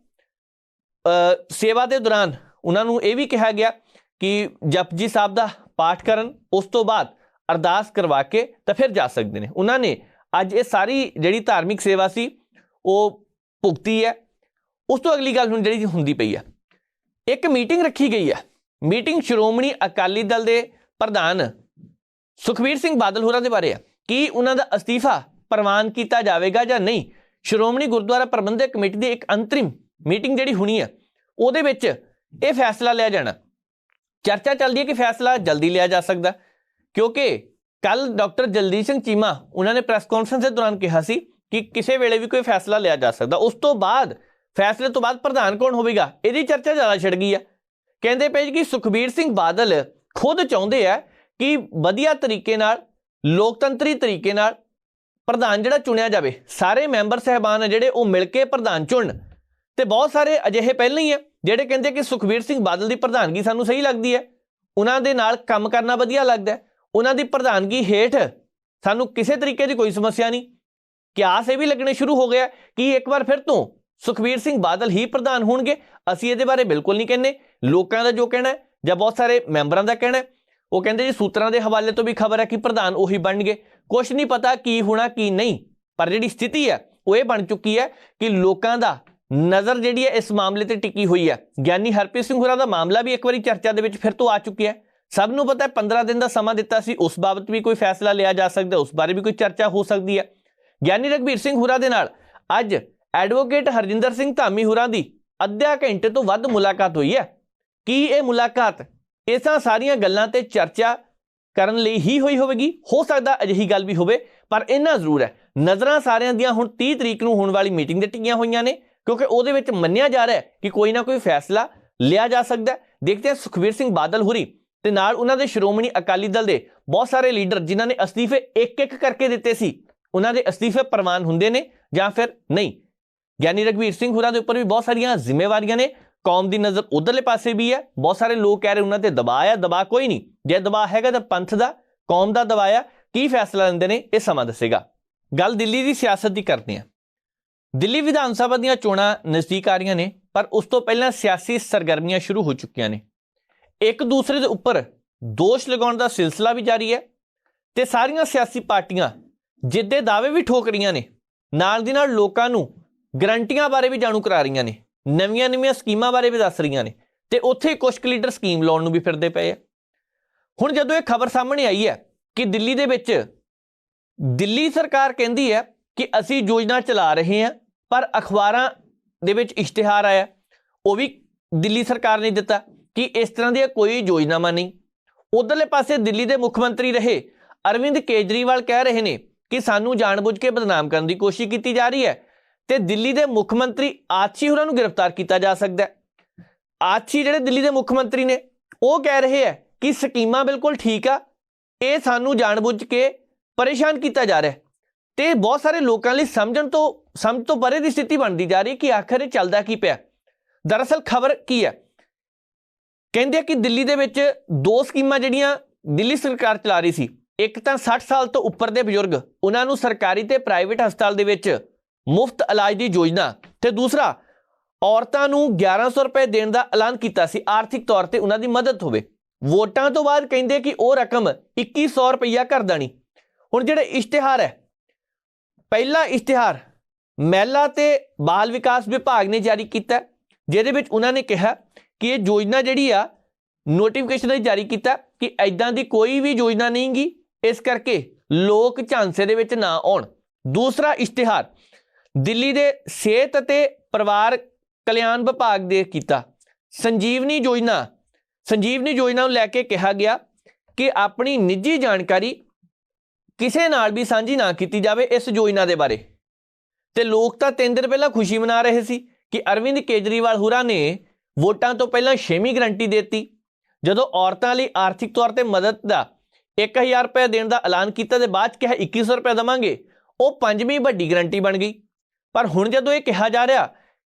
ਸੇਵਾ ਦੇ ਦੌਰਾਨ ਉਹਨਾਂ ਨੂੰ ਇਹ ਵੀ ਕਿਹਾ ਗਿਆ ਕਿ ਜਪਜੀ ਸਾਹਿਬ ਦਾ ਪਾਠ ਕਰਨ, ਉਸ ਤੋਂ ਬਾਅਦ ਅਰਦਾਸ ਕਰਵਾ ਕੇ ਤਾਂ ਫਿਰ ਜਾ ਸਕਦੇ ਨੇ। ਉਹਨਾਂ ਨੇ ਅੱਜ ਇਹ ਸਾਰੀ ਜਿਹੜੀ ਧਾਰਮਿਕ ਸੇਵਾ ਸੀ, ਉਹ ਭੁਗਤੀ ਹੈ। ਉਸ ਤੋਂ ਅਗਲੀ ਗੱਲ ਹੁਣ ਜਿਹੜੀ ਹੁੰਦੀ ਪਈ ਹੈ। ਇੱਕ ਮੀਟਿੰਗ ਰੱਖੀ ਗਈ ਹੈ। ਮੀਟਿੰਗ ਸ਼੍ਰੋਮਣੀ ਅਕਾਲੀ ਦਲ ਦੇ ਪ੍ਰਧਾਨ ਸੁਖਬੀਰ ਸਿੰਘ ਬਾਦਲ ਹੋਰਾਂ ਦੇ ਬਾਰੇ ਹੈ ਕੀ ਉਹਨਾਂ ਦਾ ਅਸਤੀਫਾ ਪ੍ਰਵਾਨ ਕੀਤਾ ਜਾਵੇਗਾ ਜਾਂ ਨਹੀਂ। ਸ਼੍ਰੋਮਣੀ ਗੁਰਦੁਆਰਾ ਪ੍ਰਬੰਧਕ ਕਮੇਟੀ ਦੀ ਇੱਕ ਅੰਤਰਿਮ ਮੀਟਿੰਗ ਜਿਹੜੀ ਹੋਣੀ ਹੈ, ਉਹਦੇ ਵਿੱਚ ਇਹ ਫੈਸਲਾ ਲਿਆ ਜਾਣਾ। ਚਰਚਾ ਚੱਲਦੀ ਹੈ ਕਿ ਫੈਸਲਾ ਜਲਦੀ ਲਿਆ ਜਾ ਸਕਦਾ ਕਿਉਂਕਿ ਕੱਲ ਡਾਕਟਰ ਜਲਦੀਪ ਸਿੰਘ ਚੀਮਾ ਉਹਨਾਂ ਨੇ ਪ੍ਰੈਸ ਕਾਨਫਰੰਸ ਦੇ ਦੌਰਾਨ ਕਿਹਾ ਸੀ ਕਿ ਕਿਸੇ ਵੇਲੇ ਵੀ ਕੋਈ ਫੈਸਲਾ ਲਿਆ ਜਾ ਸਕਦਾ। ਉਸ ਤੋਂ ਬਾਅਦ, ਫੈਸਲੇ ਤੋਂ ਬਾਅਦ ਪ੍ਰਧਾਨ ਕੌਣ ਹੋਵੇਗਾ? ਇਹਦੀ ਚਰਚਾ ਜ਼ਿਆਦਾ ਛਿੜ ਗਈ ਆ ਕਹਿੰਦੇ ਪਏ ਜੀ ਕਿ ਸੁਖਬੀਰ ਸਿੰਘ ਬਾਦਲ ਖੁਦ ਚਾਹੁੰਦੇ ਆ ਕਿ ਵਧੀਆ ਤਰੀਕੇ ਨਾਲ, ਲੋਕਤੰਤਰੀ ਤਰੀਕੇ ਨਾਲ ਪ੍ਰਧਾਨ ਜਿਹੜਾ ਚੁਣਿਆ ਜਾਵੇ। ਸਾਰੇ ਮੈਂਬਰ ਸਹਿਬਾਨ ਜਿਹੜੇ ਉਹ ਮਿਲ ਕੇ ਪ੍ਰਧਾਨ ਚੁਣਨ। ਤੇ ਬਹੁਤ ਸਾਰੇ ਅਜਿਹੇ ਪਹਿਲਾਂ ਹੀ ਆ, ਜਿਹੜੇ ਕਹਿੰਦੇ ਕਿ ਸੁਖਬੀਰ ਸਿੰਘ ਬਾਦਲ ਦੀ ਪ੍ਰਧਾਨਗੀ ਸਾਨੂੰ ਸਹੀ ਲੱਗਦੀ ਹੈ। ਉਹਨਾਂ ਦੇ ਨਾਲ ਕੰਮ ਕਰਨਾ ਵਧੀਆ ਲੱਗਦਾ ਉਹਨਾਂ ਦੀ ਪ੍ਰਧਾਨਗੀ ਹੇਠ ਸਾਨੂੰ ਕਿਸੇ ਤਰੀਕੇ ਦੀ ਕੋਈ ਸਮੱਸਿਆ ਨਹੀਂ। ਕਿਆਸ ਇਹ ਵੀ ਲੱਗਣੇ ਸ਼ੁਰੂ ਹੋ ਗਿਆ ਕਿ ਇੱਕ ਵਾਰ ਫਿਰ ਤੋਂ ਸੁਖਬੀਰ ਸਿੰਘ ਬਾਦਲ ਹੀ ਪ੍ਰਧਾਨ ਹੋਣਗੇ, ਅਸੀਂ ਇਹਦੇ ਬਾਰੇ ਬਿਲਕੁਲ ਨਹੀਂ ਕਹਿੰਦੇ। ਲੋਕਾਂ ਦਾ ਜੋ ਕਹਿਣਾ ਹੈ ਜਾਂ ਬਹੁਤ ਸਾਰੇ ਮੈਂਬਰਾਂ ਦਾ ਕਹਿਣਾ ਉਹ ਕਹਿੰਦੇ ਜੀ ਸੂਤਰਾਂ ਦੇ ਹਵਾਲੇ ਤੋਂ ਵੀ ਖਬਰ ਹੈ ਕਿ ਪ੍ਰਧਾਨ ਉਹੀ ਬਣਨਗੇ। ਕੁਝ ਨਹੀਂ ਪਤਾ ਕੀ ਹੋਣਾ, ਕੀ ਨਹੀਂ, ਪਰ ਜਿਹੜੀ ਸਥਿਤੀ ਹੈ, ਉਹ ਇਹ ਬਣ ਚੁੱਕੀ ਹੈ ਕਿ ਲੋਕਾਂ ਦਾ ਨਜ਼ਰ ਜਿਹੜੀ ਹੈ ਇਸ ਮਾਮਲੇ ਤੇ ਟਿਕੀ ਹੋਈ ਹੈ। ਗਿਆਨੀ ਹਰਪ੍ਰੀਤ ਸਿੰਘ ਹੁਰਾ ਦਾ ਮਾਮਲਾ ਵੀ ਇੱਕ ਵਾਰੀ ਚਰਚਾ ਦੇ ਵਿੱਚ ਫਿਰ ਤੋਂ ਆ ਚੁੱਕਿਆ ਹੈ। ਸਭ ਨੂੰ ਪਤਾ ਹੈ 15 ਦਿਨ ਦਾ ਸਮਾਂ ਦਿੱਤਾ ਸੀ, ਉਸ ਬਾਬਤ ਵੀ ਕੋਈ ਫੈਸਲਾ ਲਿਆ ਜਾ ਸਕਦਾ ਉਸ ਬਾਰੇ ਵੀ ਕੋਈ ਚਰਚਾ ਹੋ ਸਕਦੀ ਹੈ। ਗਿਆਨੀ ਰਗਵੀਰ ਸਿੰਘ ਹੁਰਾ ਦੇ ਨਾਲ ਅੱਜ ਐਡਵੋਕੇਟ ਹਰਜਿੰਦਰ ਸਿੰਘ ਧਾਮੀ ਹੁਰਾ ਦੀ ਅੱਧਾ ਘੰਟੇ ਤੋਂ ਵੱਧ ਮੁਲਾਕਾਤ ਹੋਈ ਹੈ। ਕੀ ਇਹ ਮੁਲਾਕਾਤ ਇਸਾਂ ਸਾਰੀਆਂ ਗੱਲਾਂ ਤੇ ਚਰਚਾ ਕਰਨ ਲਈ ਹੀ ਹੋਈ ਹੋਵੇਗੀ? ਹੋ ਸਕਦਾ ਅਜਿਹੀ ਗੱਲ ਵੀ ਹੋਵੇ, ਪਰ ਇੰਨਾ ਜ਼ਰੂਰ ਹੈ। ਨਜ਼ਰਾਂ ਸਾਰਿਆਂ ਦੀਆਂ ਹੁਣ 30 ਤਰੀਕ ਨੂੰ ਹੋਣ ਵਾਲੀ ਮੀਟਿੰਗ ਦੇ ਟਿਕੀਆਂ ਹੋਈਆਂ ਨੇ। ਕਿਉਂਕਿ ਉਹਦੇ ਵਿੱਚ ਮੰਨਿਆ ਜਾ ਰਿਹਾ ਹੈ ਕਿ ਕੋਈ ਨਾ ਕੋਈ ਫੈਸਲਾ ਲਿਆ ਜਾ ਸਕਦਾ ਹੈ। ਦੇਖਦੇ ਹਾਂ ਸੁਖਵੀਰ ਸਿੰਘ ਬਾਦਲ ਹੁਰੀ ਤੇ ਨਾਲ ਉਹਨਾਂ ਦੇ ਸ਼੍ਰੋਮਣੀ ਅਕਾਲੀ ਦਲ ਦੇ ਬਹੁਤ ਸਾਰੇ ਲੀਡਰ ਜਿਨ੍ਹਾਂ ਨੇ ਅਸਤੀਫੇ ਇੱਕ ਇੱਕ ਕਰਕੇ ਦਿੱਤੇ ਸੀ। ਉਹਨਾਂ ਦੇ ਅਸਤੀਫੇ ਪ੍ਰਵਾਨ ਹੁੰਦੇ ਨੇ ਜਾਂ ਫਿਰ ਨਹੀਂ। ਗਿਆਨੀ ਰਗਵੀਰ ਸਿੰਘ ਹੁਰਾਂ ਦੇ ਉੱਪਰ ਵੀ ਬਹੁਤ ਸਾਰੀਆਂ ਜ਼ਿੰਮੇਵਾਰੀਆਂ ਨੇ। ਕੌਮ ਦੀ ਨਜ਼ਰ ਉਧਰਲੇ ਪਾਸੇ ਵੀ ਹੈ। ਬਹੁਤ ਸਾਰੇ ਲੋਕ ਕਹਿ ਰਹੇ ਉਹਨਾਂ ਤੇ ਦਬਾਅ ਆ ਦਬਾਅ ਕੋਈ ਨਹੀਂ। ਜੇ ਦਬਾਅ ਹੈਗਾ ਤਾਂ ਪੰਥ ਦਾ, ਕੌਮ ਦਾ ਦਬਾਅ ਆ ਕੀ ਫੈਸਲਾ ਲੈਂਦੇ ਨੇ ਇਹ ਸਮਾਂ ਦੱਸੇਗਾ। ਗੱਲ ਦਿੱਲੀ ਦੀ ਸਿਆਸਤ ਦੀ ਕਰਦੇ ਹਾਂ। ਦਿੱਲੀ ਵਿਧਾਨ ਸਭਾ ਦੀਆਂ ਚੋਣਾਂ ਨਜ਼ਦੀਕ ਆ ਰਹੀਆਂ ਨੇ, ਪਰ ਉਸ ਤੋਂ ਪਹਿਲਾਂ ਸਿਆਸੀ ਸਰਗਰਮੀਆਂ ਸ਼ੁਰੂ ਹੋ ਚੁੱਕੀਆਂ ਨੇ। ਇੱਕ ਦੂਸਰੇ ਦੇ ਉੱਪਰ ਦੋਸ਼ ਲਗਾਉਣ ਦਾ ਸਿਲਸਿਲਾ ਵੀ ਜਾਰੀ ਹੈ ਤੇ ਸਾਰੀਆਂ ਸਿਆਸੀ ਪਾਰਟੀਆਂ ਜਿੱਦੇ ਦਾਅਵੇ ਵੀ ਠੋਕ ਰਹੀਆਂ ਨੇ। ਨਾਲ ਦੀ ਨਾਲ ਲੋਕਾਂ ਨੂੰ ਗਰੰਟੀਆਂ ਬਾਰੇ ਵੀ ਜਾਣੂ ਕਰਾ ਰਹੀਆਂ ਨੇ, ਨਵੀਆਂ-ਨਵੀਆਂ ਸਕੀਮਾਂ ਬਾਰੇ ਵੀ ਦੱਸ ਰਹੀਆਂ ਨੇ ਤੇ ਉੱਥੇ ਕੁਝ ਕੁ ਲੀਡਰ ਸਕੀਮ ਲਾਉਣ ਨੂੰ ਵੀ ਫਿਰਦੇ ਪਏ ਆ। ਹੁਣ ਜਦੋਂ ਇਹ ਖਬਰ ਸਾਹਮਣੇ ਆਈ ਹੈ ਕਿ ਦਿੱਲੀ ਦੇ ਵਿੱਚ ਦਿੱਲੀ ਸਰਕਾਰ ਕਹਿੰਦੀ ਹੈ ਕਿ ਅਸੀਂ ਯੋਜਨਾ ਚਲਾ ਰਹੇ ਹਾਂ, ਪਰ ਅਖਬਾਰਾਂ ਦੇ ਵਿੱਚ ਇਸ਼ਤਿਹਾਰ ਆਇਆ, ਉਹ ਵੀ ਦਿੱਲੀ ਸਰਕਾਰ ਨੇ ਦਿੱਤਾ ਕਿ ਇਸ ਤਰ੍ਹਾਂ ਦੀ ਕੋਈ ਯੋਜਨਾਵਾਂ ਨਹੀਂ। ਉਧਰਲੇ ਪਾਸੇ ਦਿੱਲੀ ਦੇ ਮੁੱਖ ਮੰਤਰੀ ਰਹੇ, ਅਰਵਿੰਦ ਕੇਜਰੀਵਾਲ ਕਹਿ ਰਹੇ ਨੇ ਕਿ ਸਾਨੂੰ ਜਾਣਬੁੱਝ ਕੇ ਬਦਨਾਮ ਕਰਨ ਦੀ ਕੋਸ਼ਿਸ਼ ਕੀਤੀ ਜਾ ਰਹੀ ਹੈ ਤੇ ਦਿੱਲੀ ਦੇ ਮੁੱਖ ਮੰਤਰੀ ਆਚੀ ਹੋਰਾਂ ਨੂੰ ਗ੍ਰਿਫਤਾਰ ਕੀਤਾ ਜਾ ਸਕਦਾ ਹੈ। ਆਚੀ ਜਿਹੜੇ ਦਿੱਲੀ ਦੇ ਮੁੱਖ ਮੰਤਰੀ ਨੇ, ਉਹ ਕਹਿ ਰਹੇ ਹੈ ਕਿ ਸਕੀਮਾਂ ਬਿਲਕੁਲ ਠੀਕ ਆ, ਇਹ ਸਾਨੂੰ ਜਾਣਬੁੱਝ ਕੇ ਪਰੇਸ਼ਾਨ ਕੀਤਾ ਜਾ ਰਿਹਾ ਹੈ। ਤੇ ਬਹੁਤ ਸਾਰੇ ਲੋਕਾਂ ਲਈ ਸਮਝਣ ਤੋਂ, ਸਮਝ ਤੋਂ ਪਰੇ ਦੀ ਸਥਿਤੀ ਬਣਦੀ ਜਾ ਰਹੀ ਕਿ ਆਖਰ ਇਹ ਚੱਲਦਾ ਕੀ ਪਿਆ। ਦਰਅਸਲ ਖਬਰ ਕੀ ਹੈ? ਕਹਿੰਦੇ ਕਿ ਦਿੱਲੀ ਦੇ ਵਿੱਚ ਦੋ ਸਕੀਮਾਂ ਜਿਹੜੀਆਂ ਦਿੱਲੀ ਸਰਕਾਰ ਚਲਾ ਰਹੀ ਸੀ, ਇੱਕ ਤਾਂ 60 ਸਾਲ ਤੋਂ ਉੱਪਰ ਦੇ ਬਜ਼ੁਰਗ, ਉਹਨਾਂ ਨੂੰ ਸਰਕਾਰੀ ਤੇ ਪ੍ਰਾਈਵੇਟ ਹਸਪਤਾਲ ਦੇ ਵਿੱਚ ਮੁਫਤ ਇਲਾਜ ਦੀ ਯੋਜਨਾ ਤੇ ਦੂਸਰਾ, ਔਰਤਾਂ ਨੂੰ 1100 ਰੁਪਏ ਦੇਣ ਦਾ ਐਲਾਨ ਕੀਤਾ ਸੀ, ਆਰਥਿਕ ਤੌਰ ਤੇ ਉਹਨਾਂ ਦੀ ਮਦਦ ਹੋਵੇ। ਵੋਟਾਂ ਤੋਂ ਬਾਅਦ ਕਹਿੰਦੇ ਕਿ ਉਹ ਰਕਮ 2100 ਰੁਪਈਆ ਕਰ ਦੇਣੀ ਹੁਣ ਜਿਹੜਾ ਇਸ਼ਤਿਹਾਰ ਹੈ ਪਹਿਲਾ ਇਸ਼ਤਿਹਾਰ ਮਹਿਲਾ ਤੇ ਬਾਲ ਵਿਕਾਸ ਵਿਭਾਗ ਨੇ ਜਾਰੀ ਕੀਤਾ ਜਿਹਦੇ ਵਿੱਚ ਉਹਨਾਂ ਨੇ ਕਿਹਾ ਕਿ ਇਹ ਯੋਜਨਾ ਜਿਹੜੀ ਆ ਨੋਟੀਫਿਕੇਸ਼ਨ ਜਾਰੀ ਕੀਤਾ ਕਿ ਐਦਾਂ ਦੀ ਕੋਈ ਵੀ ਯੋਜਨਾ ਨਹੀਂਗੀ, ਇਸ ਕਰਕੇ ਲੋਕ ਝਾਂਸੇ ਦੇ ਵਿੱਚ ਨਾ ਆਉਣ। ਦੂਸਰਾ ਇਸ਼ਤਿਹਾਰ, ਦਿੱਲੀ ਦੇ ਸਿਹਤ ਅਤੇ ਪਰਿਵਾਰ ਕਲਿਆਣ ਵਿਭਾਗ ਦੇ ਕੀਤਾ। ਸੰਜੀਵਨੀ ਯੋਜਨਾ ਸੰਜੀਵਨੀ ਯੋਜਨਾ ਨੂੰ ਲੈ ਕੇ ਕਿਹਾ ਗਿਆ ਕਿ ਆਪਣੀ ਨਿੱਜੀ ਜਾਣਕਾਰੀ ਕਿਸੇ ਨਾਲ ਵੀ ਸਾਂਝੀ ਨਾ ਕੀਤੀ ਜਾਵੇ ਇਸ ਯੋਜਨਾ ਦੇ ਬਾਰੇ। ਤੇ ਲੋਕ ਤਾਂ ਤਿੰਨ ਦਿਨ ਪਹਿਲਾਂ ਖੁਸ਼ੀ ਮਨਾ ਰਹੇ ਸੀ ਕਿ ਅਰਵਿੰਦ ਕੇਜਰੀਵਾਲ ਹੁਰਾ ਨੇ ਵੋਟਾਂ ਤੋਂ ਪਹਿਲਾਂ ਛੇਵੀਂ ਗਰੰਟੀ ਦਿੱਤੀ, ਜਦੋਂ ਔਰਤਾਂ ਲਈ ਆਰਥਿਕ ਤੌਰ ਤੇ ਮਦਦ ਦਾ 1000 ਰੁਪਏ ਦੇਣ ਦਾ ਐਲਾਨ ਕੀਤਾ ਤੇ ਬਾਅਦ ਚ ਕਿਹਾ 2100 ਰੁਪਏ ਦਵਾਂਗੇ, ਉਹ ਪੰਜਵੀਂ ਵੱਡੀ ਗਰੰਟੀ ਬਣ ਗਈ। ਪਰ ਹੁਣ ਜਦੋਂ ਇਹ ਕਿਹਾ ਜਾ ਰਿਹਾ